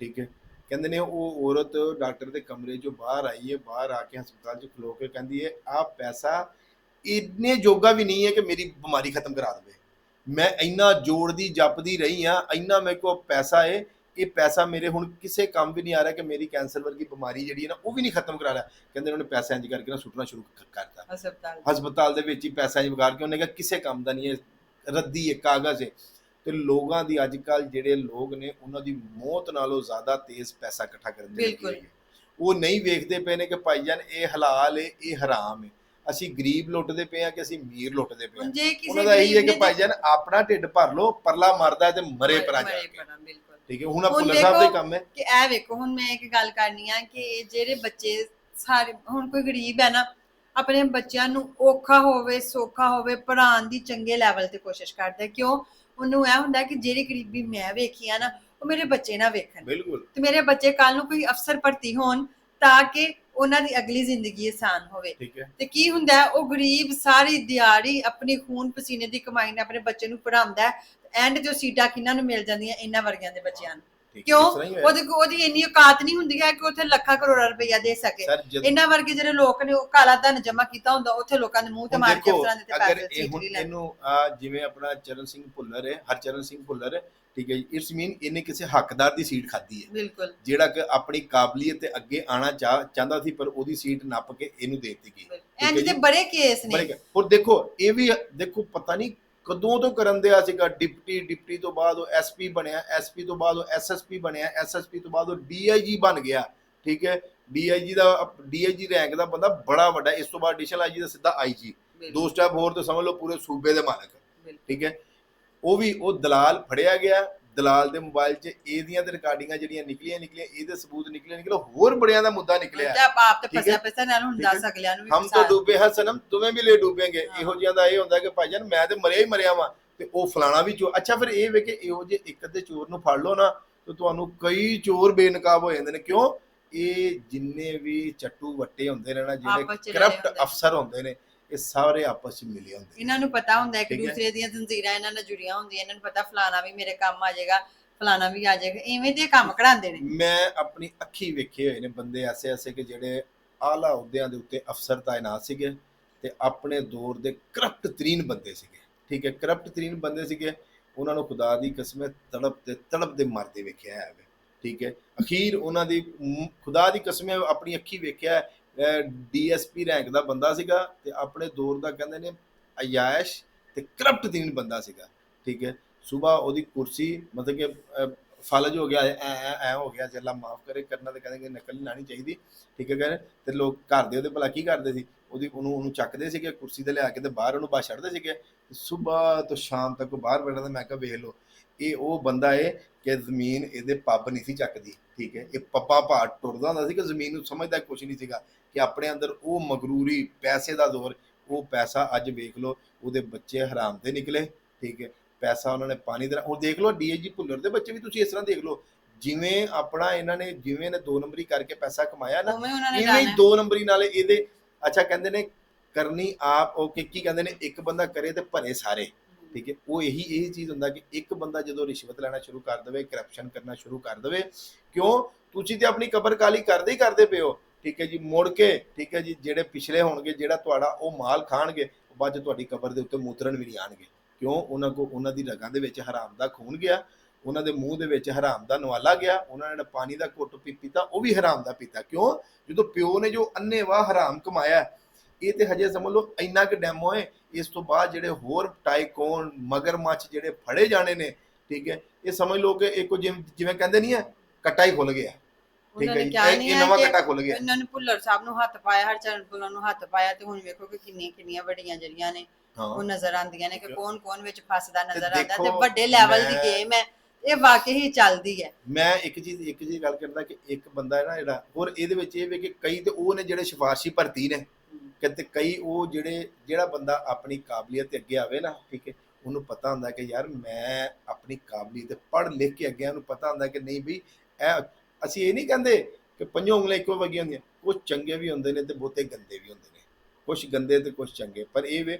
ਠੀਕ ਹੈ। ਕਹਿੰਦੇ ਨੇ ਉਹ ਔਰਤ ਡਾਕਟਰ ਦੇ ਕਮਰੇ 'ਚੋਂ ਬਾਹਰ ਆਈ ਹੈ, ਬਾਹਰ ਆ ਕੇ ਹਸਪਤਾਲ 'ਚ ਖਲੋ ਕੇ ਕਹਿੰਦੀ ਹੈ, ਆ ਪੈਸਾ ਇੰਨੇ ਜੋਗਾ ਵੀ ਨਹੀਂ ਹੈ ਕਿ ਮੇਰੀ ਬਿਮਾਰੀ ਖਤਮ ਕਰਾ ਦੇਵੇ। ਮੈਂ ਇੰਨਾ ਜੋੜਦੀ, ਜਪਦੀ ਰਹੀ ਆ ਇੰਨਾ ਮੇਰੇ ਕੋਲ ਪੈਸਾ ਏ ਇਹ ਪੈਸਾ ਮੇਰੇ ਹੁਣ ਕਿਸੇ ਕੰਮ ਵੀ ਨਹੀਂ ਆ ਰਿਹਾ ਕਿ ਮੇਰੀ ਕੈਂਸਰ ਵਰਗੀ ਬਿਮਾਰੀ ਜਿਹੜੀ ਹੈ ਨਾ ਉਹ ਵੀ ਨਹੀਂ ਖਤਮ ਕਰਾ ਰਿਹਾ। ਕਹਿੰਦੇ ਉਹਨਾਂ ਨੇ ਪੈਸਾ ਇੰਜ ਕਰਕੇ ਨਾ ਸੁੱਟਣਾ ਸ਼ੁਰੂ ਕਰਤਾ। ਹਸਪਤਾਲ ਹਸਪਤਾਲ ਦੇ ਵਿੱਚ ਹੀ ਪੈਸਾ ਇੰਜ ਵਿਗਾੜ ਕੇ ਉਹਨੇ ਕਿਹਾ ਕਿਸੇ ਕੰਮ ਦਾ ਨਹੀਂ ਹੈ ਰੱਦੀ ਹੈ ਕਾਗਜ਼ ਹੈ। ਤੇ ਲੋਕਾਂ ਦੀ ਅੱਜ ਕੱਲ ਜਿਹੜੇ ਲੋਕ ਨੇ ਉਹਨਾਂ ਦੀ ਮੌਤ ਨਾਲੋਂ ਜ਼ਿਆਦਾ ਤੇਜ਼ ਪੈਸਾ ਇਕੱਠਾ ਕਰਨ ਦੇ ਬਿਲਕੁਲ। ਉਹ ਨਹੀਂ ਵੇਖਦੇ ਪਏ ਨੇ ਕਿ ਭਾਈਜਾਨ ਇਹ ਹਲਾਲ ਹੈ ਇਹ ਹਰਾਮ ਹੈ। ਅਸੀਂ ਗਰੀਬ ਲੁੱਟਦੇ ਪਏ ਆ ਕਿ ਅਸੀਂ ਅਮੀਰ ਲੁੱਟਦੇ ਪਏ ਆ ਉਹਨਾਂ ਦਾ ਇਹੀ ਹੈ ਕਿ ਨੇ ਭਾਈਜਾਨ ਆਪਣਾ ਢਿੱਡ ਭਰ ਲਓ ਪਰਲਾ ਮਰਦਾ ਤੇ ਮਰੇ ਪਰਾਂ ਜਾ ਮਰੇ ਬਿਲਕੁਲ। ਠੀਕ ਹੈ ਹੁਣ ਆ ਭੁੱਲਰ ਸਾਹਿਬ ਦਾ ਕੰਮ ਹੈ। ਕਿ ਇਹ ਵੇਖੋ ਹੁਣ ਮੈਂ ਇੱਕ ਗੱਲ ਕਰਨੀ ਆ ਕਿ ਜਿਹੜੇ ਬੱਚੇ ਸਾਰੇ ਹੁਣ ਕੋਈ ਗਰੀਬ ਹੈ ਨਾ ਆਪਣੇ ਬੱਚਿਆਂ ਨੂੰ ਔਖਾ ਹੋਵੇ ਸੌਖਾ ਹੋਵੇ ਪੜ੍ਹਾਉਣ ਦੀ ਚੰਗੇ ਲੈਵਲ ਤੇ ਕੋਸ਼ਿਸ਼ ਕਰਦਾ। ਕਿਉਂ? ਉਹਨੂੰ ਇਹ ਹੁੰਦਾ ਕਿ ਜਿਹੜੀ ਗਰੀਬੀ ਮੈਂ ਵੇਖੀ ਆ ਨਾ ਉਹ ਮੇਰੇ ਬੱਚੇ ਨਾ ਵੇਖਣ। ਬਿਲਕੁਲ। ਤੇ ਮੇਰੇ ਬੱਚੇ ਕੱਲ ਨੂੰ ਕੋਈ ਅਫਸਰ ਭਰਤੀ ਹੋਣ ਤਾਂ ਕਿ ਉਹਨਾਂ ਦੀ ਅਗਲੀ ਜ਼ਿੰਦਗੀ ਆਸਾਨ ਹੋਵੇ। ਤੇ ਕੀ ਹੁੰਦਾ ਉਹ ਗਰੀਬ ਸਾਰੀ ਦਿਹਾੜੀ ਆਪਣੀ ਖੂਨ ਪਸੀਨੇ ਦੀ ਕਮਾਈ ਨਾਲ ਆਪਣੇ ਬੱਚੇ ਨੂੰ ਪੜਾਉਂਦਾ ਐਂਡ ਜੋ ਸੀਟਾਂ ਕਿਹਨਾਂ ਨੂੰ ਮਿਲ ਜਾਂਦੀਆਂ ਇਹਨਾਂ ਵਰਗਿਆਂ ਦੇ ਬੱਚਿਆਂ ਨੂੰ? ਕਿਉਂ ਇਸ ਤਰ੍ਹਾਂ। ਉਹਦੇ ਕੋਲ ਉਹਦੀ ਇੰਨੀ ਔਕਾਤ ਨਹੀਂ ਹੁੰਦੀ ਹੈ ਕਿ ਉੱਥੇ ਲੱਖਾਂ ਕਰੋੜਾਂ ਰੁਪਈਆ ਦੇ ਸਕੇ। ਇਹਨਾਂ ਵਰਗੇ ਜਿਹੜੇ ਲੋਕ ਨੇ ਉਹ ਕਾਲਾ ਧਨ ਜਮਾ ਕੀਤਾ ਹੁੰਦਾ ਉੱਥੇ ਲੋਕਾਂ ਦੇ ਮੂੰਹ ਤੇ ਮਾਰ ਕੇ ਦੇਖੋ, ਅਫਸਰਾਂ ਦੇ ਤੇ ਅਗਰ ਪੈਸੇ ਇਹ ਹੁਣ ਇਹਨੂੰ ਆ ਜਿਵੇਂ ਆਪਣਾ ਚਰਨ ਸਿੰਘ ਭੁੱਲਰ ਹੈ ਹਰਚਰਨ ਸਿੰਘ ਭੁੱਲਰ ਹੈ ਠੀਕ ਹੈ ਜੀ ਇਟਸ ਮੀਨ ਇਹਨੇ ਕਿਸੇ ਹੱਕਦਾਰ ਦੀ ਸੀਟ ਖਾਧੀ ਹੈ। ਬਿਲਕੁਲ। ਜਿਹੜਾ ਕਿ ਆਪਣੀ ਕਾਬਲੀਅਤ ਤੇ ਅੱਗੇ ਆਣਾ ਚਾਹੁੰਦਾ ਸੀ ਪਰ ਉਹਦੀ ਸੀਟ ਨੱਪ ਕੇ ਇਹਨੂੰ ਦੇ ਦਿੱਤੀ ਗਈ। ਇੰਜ। ਦੇ ਬੜੇ ਕੇਸ ਨੇ। ਬੜੇ ਔਰ ਦੇਖੋ ਇਹ ਵੀ ਦੇਖੋ ਪਤਾ ਨਹੀਂ ਕਦੋਂ ਤੋਂ ਕਰਨ ਦਿਆ ਸੀਗਾ? ਡਿਪਟੀ ਡਿਪਟੀ ਤੋਂ ਬਾਅਦ ਉਹ ਐਸਪੀ ਬਣਿਆ ਐਸਪੀ ਤੋਂ ਬਾਅਦ ਉਹ ਐਸਐਸਪੀ ਬਣਿਆ ਐਸਐਸਪੀ ਤੋਂ ਬਾਅਦ ਉਹ ਡੀਆਈਜੀ ਬਣ ਗਿਆ ਠੀਕ ਹੈ? ਡੀਆਈਜੀ ਦਾ ਡੀਆਈਜੀ ਰੈਂਕ ਦਾ ਬੰਦਾ ਬੜਾ ਵੱਡਾ ਇਸ ਤੋਂ ਬਾਅਦ ਐਡੀਸ਼ਨਲ ਆਈਜੀ ਦਾ ਸਿੱਧਾ ਆਈਜੀ ਦੋ ਸਟੈਪ ਹੋਰ ਤੇ ਸਮਝ ਲਓ ਪੂਰੇ ਸੂਬੇ ਦੇ ਮਾਲਕ। ਠੀਕ ਹੈ? ਉਹ ਵੀ ਉਹ ਦਲਾਲ ਫੜਿਆ ਗਿਆ ਦਲਾਲ ਦੇ ਮੋਬਾਈਲ 'ਚ ਇਹਦੀਆਂ ਤੇ ਰਿਕਾਰਡਿੰਗਾਂ ਜਿਹੜੀਆਂ ਨਿਕਲੀਆਂ ਨਿਕਲੀਆਂ ਇਹਦੇ ਸਬੂਤ ਨਿਕਲੇ ਨਿਕਲੇ ਹੋਰ ਬੜਿਆਂ ਦਾ ਮੁੱਦਾ ਨਿਕਲਿਆ ਤੇ ਆਪ ਆਪ ਤੇ ਠੀਕ ਹੈ। ਫਸਿਆ ਪੈਸਾ ਨਾਲ ਹੁਣ ਠੀਕ ਹੈ। ਦੱਸ ਅਗਲਿਆਂ ਨੂੰ ਵੀ ਹਮ ਫਸਾ ਤਾਂ ਡੂਬੇ ਹਾਂ ਸਨਮ ਵੀ ਲੈ ਡੂਬेंगे। ਇਹੋ ਜਿਹਾ ਦਾ ਇਹ ਹੁੰਦਾ ਕਿ ਭਾਈਜਾਨ ਮੈਂ ਤੇ ਮਰਿਆ ਹੀ ਮਰਿਆ ਵਾਂ ਤੇ ਉਹ ਫਲਾਣਾ ਵੀ ਚੋਰ ਅੱਛਾ ਫਿਰ ਇਹ ਵੇ ਕਿ ਇਹੋ ਜਿਹੇ ਇੱਕ ਅੱਧੇ ਚੋਰ ਨੂੰ ਫੜ ਲਓ ਨਾ ਤੇ ਤੁਹਾਨੂੰ ਕਈ ਚੋਰ ਬੇਨਕਾਬ ਹੋ ਜਾਂਦੇ ਨੇ ਕਿਉਂ ਇਹ ਜਿੰਨੇ ਵੀ ਚੱਟੂ ਵੱਟੇ ਹੁੰਦੇ ਨੇ ਨਾ ਜਿਹੜੇ ਆਪਸ 'ਚ ਲੜੇ ਕਰਪਟ ਹੁੰਦੇ ਨੇ। ਅਫਸਰ ਹੁੰਦੇ ਨੇ ਇਹ ਸਾਰੇ ਆਪਸ ਵਿੱਚ ਮਿਲੇ ਹੁੰਦੇ ਇਹਨਾਂ ਨੂੰ ਪਤਾ ਹੁੰਦਾ ਇੱਕ ਹੈ। ਦੂਸਰੇ ਦੀਆਂ ਜ਼ੰਜੀਰਾਂ ਇਹਨਾਂ ਨਾਲ ਜੁੜੀਆਂ ਹੁੰਦੀਆਂ ਇਹਨਾਂ ਨੂੰ ਪਤਾ ਫਲਾਣਾ ਵੀ ਮੇਰੇ ਕੰਮ ਆ ਜਾਏਗਾ ਫਲਾਣਾ ਵੀ ਆ ਜਾਏਗਾ ਐਵੇਂ ਦੇ ਕੰਮ ਕਢਾਉਂਦੇ ਨੇ। ਮੈਂ ਆਪਣੀ ਅੱਖੀ ਵੇਖੇ ਹੋਏ ਨੇ ਬੰਦੇ ਐਸੇ ਐਸੇ ਕਿ ਜਿਹੜੇ ਆਲਾ ਅਹੁਦਿਆਂ ਦੇ ਉੱਤੇ ਅਫਸਰ ਤਾਇਨਾਤ ਸੀਗੇ ਤੇ ਆਪਣੇ ਦੌਰ ਦੇ ਕਰਪਟ ਤਰੀਨ ਬੰਦੇ ਸੀਗੇ। ਠੀਕ ਹੈ ਕਰਪਟ ਤਰੀਨ ਬੰਦੇ ਸੀਗੇ। ਉਹਨਾਂ ਨੂੰ ਖੁਦਾ ਦੀ ਕਸਮ ਤੜਪ ਤੇ ਤੜਪ ਦੇ ਮਰਦੇ ਵੇਖਿਆ ਹੈ। ਠੀਕ ਹੈ ਅਖੀਰ ਉਹਨਾਂ ਦੀ ਖੁਦਾ ਦੀ ਕਸਮ ਆਪਣੀ ਅੱਖੀ ਵੇਖਿਆ ਡੀਐਸਪੀ ਰੈਂਕ ਦਾ ਬੰਦਾ ਸੀਗਾ ਤੇ ਆਪਣੇ ਦੌਰ ਦਾ ਕਹਿੰਦੇ ਨੇ ਅਯਾਸ਼ ਤੇ ਕਰਪਟ ਤਰੀਨ ਬੰਦਾ ਸੀਗਾ, ਠੀਕ ਹੈ? ਸਵੇਰ ਉਹਦੀ ਕੁਰਸੀ ਮਤਲਬ ਕਿ ਫਲਜ ਹੋ ਗਿਆ, ਐ ਐ ਐ ਹੋ ਗਿਆ, ਜੇ ਅੱਲਾ ਮਾਫ ਕਰੇ, ਕਰਨਾ ਤੇ ਕਹਿੰਦੇ ਨਕਲ ਨਹੀਂ ਲਾਣੀ ਚਾਹੀਦੀ, ਠੀਕ ਹੈ ਕਹਿੰਦੇ ਤੇ ਲੋਕ ਘਰ ਦੇ ਉਹਦੇ ਭਲਾ ਕੀ ਕਰਦੇ ਸੀ? ਉਹਦੀ, ਉਹਨੂੰ ਉਹਨੂੰ ਚੱਕਦੇ ਸੀਗੇ, ਕੁਰਸੀ ਤੇ ਲਿਆ ਕੇ ਤੇ ਬਾਹਰ ਉਹਨੂੰ ਬਾਹਰ ਛੱਡਦੇ ਸੀਗੇ। ਸਵੇਰ ਤੋਂ ਸ਼ਾਮ ਤੱਕ ਉਹ ਬਾਹਰ ਬੈਠਾ ਤੇ ਮੈਂ ਕਿਹਾ ਵੇਖ ਲਓ, ਇਹ ਉਹ ਬੰਦਾ ਏ ਕਿ ਜ਼ਮੀਨ ਇਹਦੇ ਪੱਬ ਨਹੀਂ ਸੀ ਚੱਕਦੀ, ਠੀਕ ਹੈ? ਇਹ ਪੱਪਾ ਭਾਟ ਟੁਰਦਾ ਹੁੰਦਾ ਸੀ ਕਿ ਜ਼ਮੀਨ ਨੂੰ ਸਮਝਦਾ ਕੁਝ ਨਹੀਂ ਸੀਗਾ। ਕਿ ਆਪਣੇ ਅੰਦਰ ਉਹ ਮਗਰੂਰੀ ਪੈਸੇ ਦਾ ਜ਼ੋਰ ਉਹ ਪੈਸਾ ਅੱਜ ਵੇਖ ਲਓ ਉਹਦੇ ਬੱਚੇ ਹਰਾਮ ਦੇ ਨਿਕਲੇ ਠੀਕ ਹੈ ਪੈਸਾ ਉਹਨਾਂ ਨੇ ਪਾਣੀ ਦਾ ਉਹ ਦੇਖ ਲਓ ਡੀਏਜੀ ਭੁੱਲਰ ਦੇ ਬੱਚੇ ਵੀ ਤੁਸੀਂ ਇਸ ਤਰ੍ਹਾਂ ਦੇਖ ਲਓ ਜਿਵੇਂ ਆਪਣਾ ਇਹਨਾਂ ਨੇ ਜਿਵੇਂ ਨੇ ਦੋ ਨੰਬਰੀ ਕਰਕੇ ਪੈਸਾ ਕਮਾਇਆ ਨਾ ਇਵੇਂ ਦੋ ਨੰਬਰੀ ਨਾਲ ਇਹਦੇ ਅੱਛਾ ਕਹਿੰਦੇ ਨੇ ਕਰਨੀ ਆਪ ਉਹ ਕਿ ਕੀ ਕਹਿੰਦੇ ਨੇ ਇੱਕ ਬੰਦਾ ਕਰੇ ਤੇ ਭਰੇ ਸਾਰੇ ਠੀਕ ਹੈ ਉਹ ਇਹੀ ਇਹ ਚੀਜ਼ ਹੁੰਦਾ ਕਿ ਇੱਕ ਬੰਦਾ ਜਦੋਂ ਰਿਸ਼ਵਤ ਲੈਣਾ ਸ਼ੁਰੂ ਕਰ ਦੇਵੇ ਕਰਪਸ਼ਨ ਕਰਨਾ ਸ਼ੁਰੂ ਕਰ ਦੇਵੇ ਕਿਉਂ? ਤੁਸੀਂ ਤੇ ਆਪਣੀ ਕਬਰ ਕਾਲੀ ਕਰਦੇ ਹੀ ਕਰਦੇ ਪਿਓ ਠੀਕ ਹੈ ਜੀ, ਮੁੜ ਕੇ, ਠੀਕ ਹੈ ਜੀ, ਜਿਹੜੇ ਪਿਛਲੇ ਹੋਣਗੇ, ਜਿਹੜਾ ਤੁਹਾਡਾ ਉਹ ਮਾਲ ਖਾਣਗੇ ਬਾਅਦ 'ਚ ਤੁਹਾਡੀ ਕਬਰ ਦੇ ਉੱਤੇ ਮੂਤਰਨ ਵੀ ਨਹੀਂ ਆਣਗੇ। ਕਿਉਂ? ਉਹਨਾਂ ਕੋ, ਉਹਨਾਂ ਦੀ ਰਗਾਂ ਦੇ ਵਿੱਚ ਹਰਾਮ ਦਾ ਖੂਨ ਗਿਆ, ਉਹਨਾਂ ਦੇ ਮੂੰਹ ਦੇ ਵਿੱਚ ਹਰਾਮ ਦਾ ਨਵਾਲਾ ਗਿਆ, ਉਹਨਾਂ ਨੇ ਪਾਣੀ ਦਾ ਘੁੱਟ ਪੀ, ਪੀਤਾ, ਉਹ ਵੀ ਹਰਾਮ ਦਾ ਪੀਤਾ। ਕਿਉਂ? ਜਦੋਂ ਪਿਓ ਨੇ ਜੋ ਅੰਨੇਵਾਹ ਹਰਾਮ ਕਮਾਇਆ, ਇਹ ਤੇ ਹਜੇ ਸਮਝ ਲਓ ਇੰਨਾ ਕਿ ਡੈਮੋ ਹੈ ਇਸ ਤੋਂ ਬਾਅਦ ਜਿਹੜੇ ਹੋਰ ਟਾਈਕੋਨ, ਮਗਰਮੱਛ ਜਿਹੜੇ ਫੜੇ ਜਾਣੇ ਨੇ, ਠੀਕ ਹੈ, ਇਹ ਸਮਝ ਲਓ ਕਿ ਇੱਕ ਜਿਵੇਂ ਜਿਵੇਂ ਕਹਿੰਦੇ ਨਹੀਂ ਹੈ ਕੱਟਾ ਹੀ ਖੁੱਲ ਗਿਆ। ਠੀਕ ਉਹਨਾਂ ਹੈ ਨੇ ਜੀ। ਕਿਹਾ ਇਹ ਨਹੀਂ ਇਹ ਹੈ ਨਵਾਂ ਕੱਟਾ ਖੁੱਲ ਗਿਆ। ਇਹਨਾਂ ਨੇ ਭੁੱਲਰ ਸਾਹਿਬ ਨੂੰ ਹੱਥ ਪਾਇਆ ਹਰਚਰਨ ਭੁੱਲਰ ਨੂੰ ਹੱਥ ਪਾਇਆ ਤੇ ਹੁਣ ਵੇਖੋ ਕਿ ਕਿੰਨੀਆਂ ਕਿੰਨੀਆਂ ਵੱਡੀਆਂ ਜਿਹੜੀਆਂ ਨੇ ਉਹ ਹਾਂ ਨਜ਼ਰ ਆਉਂਦੀਆਂ ਨੇ ਕਿ ਕੌਣ ਕੌਣ ਵਿੱਚ ਫਸਦਾ ਨਜ਼ਰ ਆਉਂਦਾ ਤੇ ਦੇਖੋ, ਵੱਡੇ ਲੈਵਲ ਦੀ ਮੈਂ- ਗੇਮ ਹੈ। ਇਹ ਵਾਕਈ ਹੀ ਚੱਲਦੀ ਹੈ। ਮੈਂ ਇੱਕ ਚੀਜ਼ ਇੱਕ ਚੀਜ਼ ਗੱਲ ਕਰਦਾ ਕਿ ਇੱਕ ਬੰਦਾ ਹੈ ਨਾ ਜਿਹੜਾ ਹੋਰ ਇਹਦੇ ਵਿੱਚ ਇਹ ਵੀ ਕਿ ਕਈ ਤੇ ਉਹ ਨੇ ਜਿਹੜੇ ਸਿਫਾਰਸ਼ੀ ਭਰਤੀ ਨੇ ਕਿਤੇ ਕਈ ਉਹ ਜਿਹੜੇ ਜਿਹੜਾ ਬੰਦਾ ਆਪਣੀ ਕਾਬਲੀਅਤ ਤੇ ਅੱਗੇ ਆਵੇ ਨਾ ਠੀਕ ਹੈ ਉਹਨੂੰ ਪਤਾ ਹੁੰਦਾ ਕਿ ਯਾਰ ਮੈਂ ਆਪਣੀ ਕਾਬਲੀਅਤ ਪੜ੍ਹ ਲਿਖ ਕੇ ਅੱਗੇ ਉਹਨੂੰ ਪਤਾ ਹੁੰਦਾ ਕਿ ਨਹੀਂ ਵੀ ਇਹ ਅਸੀਂ ਇਹ ਨਹੀਂ ਕਹਿੰਦੇ ਕਿ ਪੰਜੋਂ ਉਂਗਲਾਂ ਇੱਕੋ ਵਗੀਆਂ ਹੁੰਦੀਆਂ ਕੁਝ ਚੰਗੇ ਵੀ ਹੁੰਦੇ ਨੇ ਤੇ ਬਹੁਤੇ ਗੰਦੇ ਵੀ ਹੁੰਦੇ ਨੇ ਕੁਝ ਗੰਦੇ ਤੇ ਕੁਝ ਚੰਗੇ ਪਰ ਇਹ ਵੇ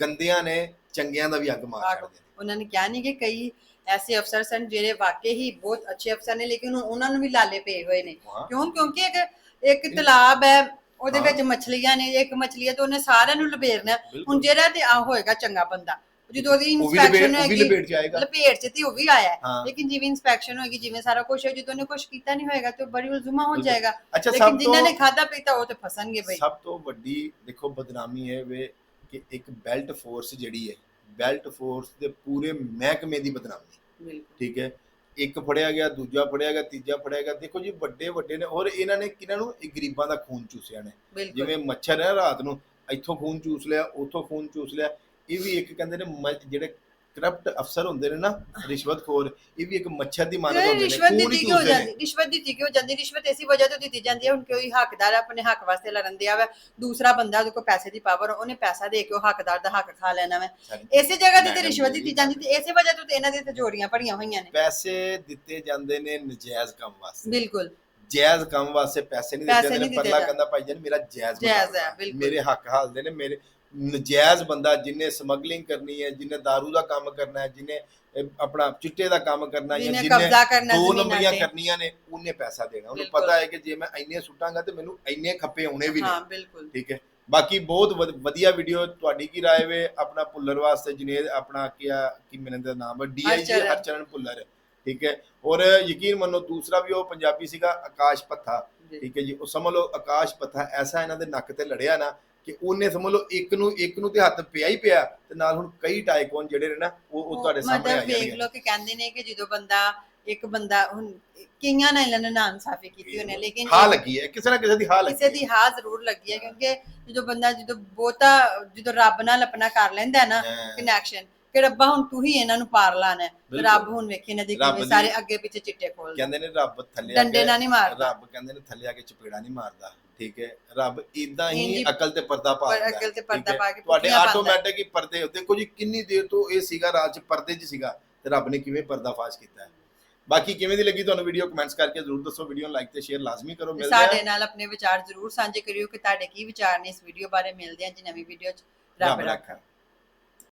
ਗੰਦਿਆਂ ਨੇ ਚੰਗਿਆਂ ਦਾ ਵੀ ਅੱਗ ਮਾਰ। ਛੱਡਦੇ ਨੇ ਉਹਨਾਂ ਨੇ ਕਿਹਾ ਨਹੀਂ ਕਿ ਕਈ ਐਸੇ ਅਫਸਰ ਸਨ ਜਿਹੜੇ ਵਾਕਈ ਹੀ ਬਹੁਤ ਅੱਛੇ ਅਫਸਰ ਨੇ ਲੇਕਿਨ ਉਹਨਾਂ ਨੂੰ ਵੀ ਲਾਲੇ ਪਏ ਹੋਏ ਨੇ ਹਾਂ ਕਿਉਂ ਕਿਉਂਕਿ ਇੱਕ ਇੱਕ ਤਲਾਬ ਹੈ ਉਹਦੇ। ਵਿੱਚ ਮੱਛਲੀਆਂ ਨੇ ਇੱਕ ਮੱਛਲੀ ਹੈ ਤੇ ਉਹਨੇ ਸਾਰਿਆਂ ਨੂੰ ਹੈ। ਬਿਲਕੁਲ ਹੁਣ ਜਿਹੜਾ ਤੇ ਆ ਹੋਏਗਾ ਚੰਗਾ ਬੰਦਾ ਜਦੋਂ ਉਹਦੀ ਉਹ ਵੀ ਲਪੇਟ ਇਨਸਪੈਕਸ਼ਨ ਉਹ ਵੀ ਹੋਏਗੀ ਲਪੇਟ ਜਾਏਗਾ ਲਪੇਟ ਚ ਤੇ ਉਹ ਵੀ ਆਇਆ ਹੈ। ਹਾਂ। ਲੇਕਿਨ ਜਿਵੇਂ ਇਨਸਪੈਕਸ਼ਨ ਹੋਏਗੀ ਜਿਵੇਂ ਸਾਰਾ ਕੁਝ ਹੈ ਜਦੋਂ ਉਹਨੇ ਕੁਝ ਕੀਤਾ ਨਹੀਂ ਹੋਏਗਾ ਤੇ ਉਹ ਬੜੀ ਉਲਝੁਮਾ ਹੋ ਬਿਲਕੁਲ। ਜਾਏਗਾ। ਅੱਛਾ ਲੇਕਿਨ ਸਭ ਜਿਨ੍ਹਾਂ ਤੋਂ ਨੇ ਖਾਦਾ ਪੀਤਾ ਉਹ ਤੇ ਫਸਣਗੇ ਬਈ। ਸਭ ਤੋਂ ਵੱਡੀ ਦੇਖੋ ਬਦਨਾਮੀ ਹੈ ਵੇ ਕਿ ਇੱਕ ਬੈਲਟ ਫੋਰਸ ਜਿਹੜੀ ਹੈ ਬੈਲਟ ਫੋਰਸ ਦੇ ਪੂਰੇ ਮਹਿਕਮੇ ਦੀ ਬਦਨਾਮੀ। ਬਿਲਕੁਲ। ਠੀਕ ਹੈ? ਇੱਕ ਫੜਿਆ ਗਿਆ ਦੂਜਾ ਫੜਿਆ ਗਿਆ ਤੀਜਾ ਫੜਿਆ ਗਿਆ। ਦੇਖੋ ਜੀ ਵੱਡੇ ਵੱਡੇ ਨੇ ਔਰ ਇਹਨਾਂ ਨੇ ਕਿਹਨਾਂ ਨੂੰ? ਇਹ ਗਰੀਬਾਂ ਦਾ ਖੂਨ ਚੂਸਿਆ ਨੇ। ਬਿਲਕੁਲ। ਜਿਵੇਂ ਮੱਛਰ ਹੈ ਰਾਤ ਨੂੰ ਇੱਥੋਂ ਖੂਨ ਚੂਸ ਲਿਆ ਉੱਥੋਂ ਖੂਨ ਚੂਸ ਲਿਆ। ਇਹ ਵੀ ਇੱਕ ਕਹਿੰਦੇ ਨੇ ਮ- ਜਿਹੜੇ ਕਰਪਟ ਅਫਸਰ ਹੁੰਦੇ ਨੇ ਨਾ ਰਿਸ਼ਵਤਖੋਰ ਇਹ ਵੀ ਇੱਕ ਮੱਛਰ ਦੀ ਇਹ ਹੁੰਦੇ ਨੇ ਰਿਸ਼ਵਤ ਖੂਨ ਹੀ ਚੂਸਦੇ ਨੇ ਜਾਂਦੀ ਰਿਸ਼ਵਤ ਦਿੱਤੀ ਕਿਉਂ ਜਾਂਦੀ ਰਿਸ਼ਵਤ ਇਸੇ ਵਜ੍ਹਾ ਤੋਂ ਦਿੱਤੀ ਜਾਂਦੀ ਹੈ ਹੁਣ ਕੋਈ ਹੱਕਦਾਰ ਆਪਣੇ ਹੱਕ ਵਾਸਤੇ ਲੜਨ ਦਿਆ ਵਾ ਦੂਸਰਾ ਬੰਦਾ ਉਹਦੇ ਕੋਲ ਪੈਸੇ ਦੀ ਪਾਵਰ ਉਹਨੇ ਪੈਸਾ ਦੇ ਕੇ ਉਹ ਹੱਕਦਾਰ ਦਾ ਹੱਕ ਖਾ ਲੈਣਾ ਵਾ ਇਸੇ ਜਗ੍ਹਾ ਤੇ ਤੇ ਰਿਸ਼ਵਤ। ਦਿੱਤੀ ਜਾਂਦੀ ਤੇ ਇਸੇ ਵਜ੍ਹਾ ਤੋਂ ਤੇ ਇਹਨਾਂ ਦੀਆਂ ਤਜੋਰੀਆਂ ਭਰੀਆਂ ਹੋਈਆਂ ਨੇ ਪੈਸੇ ਦਿੱਤੇ ਜਾਂਦੇ ਨੇ ਨਜਾਇਜ਼ ਕੰਮ ਵਾਸਤੇ ਬਿਲਕੁਲ ਜਾਇਜ਼ ਕੰਮ ਵਾਸਤੇ ਪੈਸੇ ਨਹੀਂ ਪੈਸੇ ਦਿੱਤੇ ਜਾਂਦੇ ਨਹੀਂ ਨੇ ਦਿੱਤੇ ਪਰਲਾ ਜਾਂਦੇ। ਕਹਿੰਦਾ ਭਾਈ ਜਾਨ ਮੇਰਾ ਜਾਇਜ਼। ਹੈ, ਬਿਲਕੁਲ। ਮੇਰੇ ਹੱਕ ਹਾਲਦੇ ਨੇ ਮੇਰੇ ਨਜਾਇਜ਼ ਬੰਦਾ ਜਿਨੇ ਸਮਗਲਿੰਗ ਕਰਨੀ ਹੈ ਜਿਨੇ दारू ਦਾ ਕੰਮ ਕਰਨਾ ਹੈ ਜਿਨੇ ਆਪਣਾ ਚਿੱਟੇ ਦਾ ਕੰਮ ਕਰਨਾ ਹੈ ਜਿਨੇ ਦੋ ਨੰਬਰੀਆਂ ਕਰਨੀਆਂ ਨੇ ਉਹਨੇ ਪੈਸਾ ਦੇਣਾ। ਉਹਨੂੰ। ਪਤਾ ਹੈ ਕਿ ਜੇ ਮੈਂ ਇੰਨੇ ਸੁੱਟਾਂਗਾ ਤੇ ਮੈਨੂੰ ਇੰਨੇ ਖੱਪੇ ਆਉਣੇ ਵੀ ਨੇ। ਹਾਂ ਬਿਲਕੁਲ। ਠੀਕ ਹੈ। ਬਾਕੀ ਬਹੁਤ ਵਧ- ਵਧੀਆ ਵੀਡੀਓ ਤੁਹਾਡੀ ਕੀ ਰਾਏ ਵੇ ਆਪਣਾ ਭੁੱਲਰ ਵਾਸਤੇ ਜਨੇਦ ਆਪਣਾ ਕੀਆ ਕੀ ਮੇਰੇ ਦਾ ਨਾਮ ਹੈ? ਡੀਆਈਜੀ। ਹਰਚਰਨ। ਭੁੱਲਰ। ਠੀਕ ਹੈ। ਔਰ ਯਕੀਨ ਮੰਨੋ ਦੂਸਰਾ ਵੀ ਉਹ ਪੰਜਾਬੀ ਸੀਗਾ ਆਕਾਸ਼ ਪੱਥਾ। ਠੀਕ ਹੈ ਜੀ। ਉਹ ਸਮਝ ਲਓ ਆਕਾਸ਼ ਪੱਥਾ ਐਸਾ ਇਹਨਾਂ ਦੇ ਨੱਕ ਤੇ ਲੜਿਆ ਨਾ ਕਿ ਉਹਨੇ ਸਮਝ ਲਓ ਇੱਕ ਨੂੰ ਇੱਕ ਨੂੰ ਤੇ ਹੱਥ ਪਿਆ ਹੀ ਪਿਆ ਤੇ ਨਾਲ ਹੁਣ ਕਈ ਟਾਈਕੋਨ ਜਿਹੜੇ ਨੇ ਨਾ ਉਹ ਉਹ ਤੁਹਾਡੇ ਸਾਹਮਣੇ ਆ ਮਤਲਬ ਵੇਖ ਜਾਣਗੇ ਲਓ ਕਿ ਕਹਿੰਦੇ ਨੇ ਕਿ ਜਦੋਂ ਬੰਦਾ ਇੱਕ ਬੰਦਾ ਹੁਣ ਕਈਆਂ ਨੇ ਇਹਨਾਂ ਨੇ ਨਾਮ ਸਾਫੀ ਕੀਤੀ ਉਹਨੇ ਲੇਕਿਨ ਹਾਂ ਲੱਗੀ ਹੈ ਕਿਸੇ ਨਾ ਕਿਸੇ ਦੀ ਹਾਂ ਲੱਗੀ ਕਿਸੇ ਦੀ ਹਾਂ ਜ਼ਰੂਰ ਲੱਗੀ ਹੈ ਕਿਉਂਕਿ ਜਦੋਂ ਬੰਦਾ ਜਦੋਂ ਬਹੁਤਾ ਜਦੋਂ ਰੱਬ ਨਾਲ ਆਪਣਾ ਕਰ ਲੈਂਦਾ ਹੈ ਨਾ ਹਾਂ। ਕਨੈਕਸ਼ਨ ਕਿ ਰੱਬਾ ਹੁਣ ਤੂੰ ਹੀ ਇਹਨਾਂ ਨੂੰ ਪਾਰ ਲਾਣਾ ਹੈ। ਰੱਬ ਹੁਣ ਵੇਖੀ ਇਹਨਾਂ ਦੇ ਰੱਬ ਕਿਵੇਂ ਦੀ- ਸਾਰੇ ਅੱਗੇ ਪਿੱਛੇ ਚਿੱਟੇ ਖੋਲਦਾ। ਕਹਿੰਦੇ ਨੇ ਰੱਬ ਥੱਲੇ ਆ ਡੰਡੇ ਕੇ ਨਾਲ ਨਹੀਂ ਮਾਰਦਾ। ਰੱਬ ਕਹਿੰਦੇ ਨੇ ਥੱਲੇ ਆ ਕੇ ਚਪੇੜਾ ਨਹੀਂ ਮਾਰਦਾ ਠੀਕ ਹੈ? ਰੱਬ ਇਦਾਂ ਹੀ ਅਕਲ ਤੇ ਪਰਦਾ ਪਾ ਪਰ ਦਿੰਦਾ ਅਕਲ ਤੇ ਠੀਕ ਪਰਦਾ ਹੈ? ਪਾ ਕੇ ਤੁਹਾਡੇ ਪੁੱਠੀਆਂ ਪਾਉਂਦਾ। ਆਟੋਮੈਟਿਕ ਹੀ ਪਰਦੇ ਦੇਖੋ ਜੀ ਕਿੰਨੀ ਦੇਰ ਤੋਂ ਇਹ ਸੀਗਾ ਰਾਜ ਚ ਪਰਦੇ 'ਚ ਸੀਗਾ ਤੇ ਰੱਬ ਨੇ ਕਿਵੇਂ ਪਰਦਾਫਾਸ਼ ਕੀਤਾ ਹੈ? ਬਾਕੀ ਕਿਵੇਂ ਦੀ ਲੱਗੀ ਤੁਹਾਨੂੰ ਵੀਡੀਓ ਕਮੈਂਟਸ ਕਰਕੇ ਜ਼ਰੂਰ ਦੱਸੋ ਵੀਡੀਓ ਨੂੰ ਲਾਈਕ ਤੇ ਸ਼ੇਅਰ ਲਾਜ਼ਮੀ ਕਰੋ ਮਿਲਦੇ ਆ ਸਾਡੇ ਨਾਲ ਆਪਣੇ ਵਿਚਾਰ ਜ਼ਰੂਰ ਸਾਂਝੇ ਕਰਿਓ ਕਿ ਤੁਹਾਡੇ ਕੀ ਵਿਚਾਰ ਨੇ ਇਸ ਵੀਡੀਓ ਬਾਰੇ ਮਿਲਦੇ ਹਾਂ ਜੀ ਨਵੀਂ ਵੀਡੀਓ 'ਚ। ਰੱਬ ਰੱਖਾ।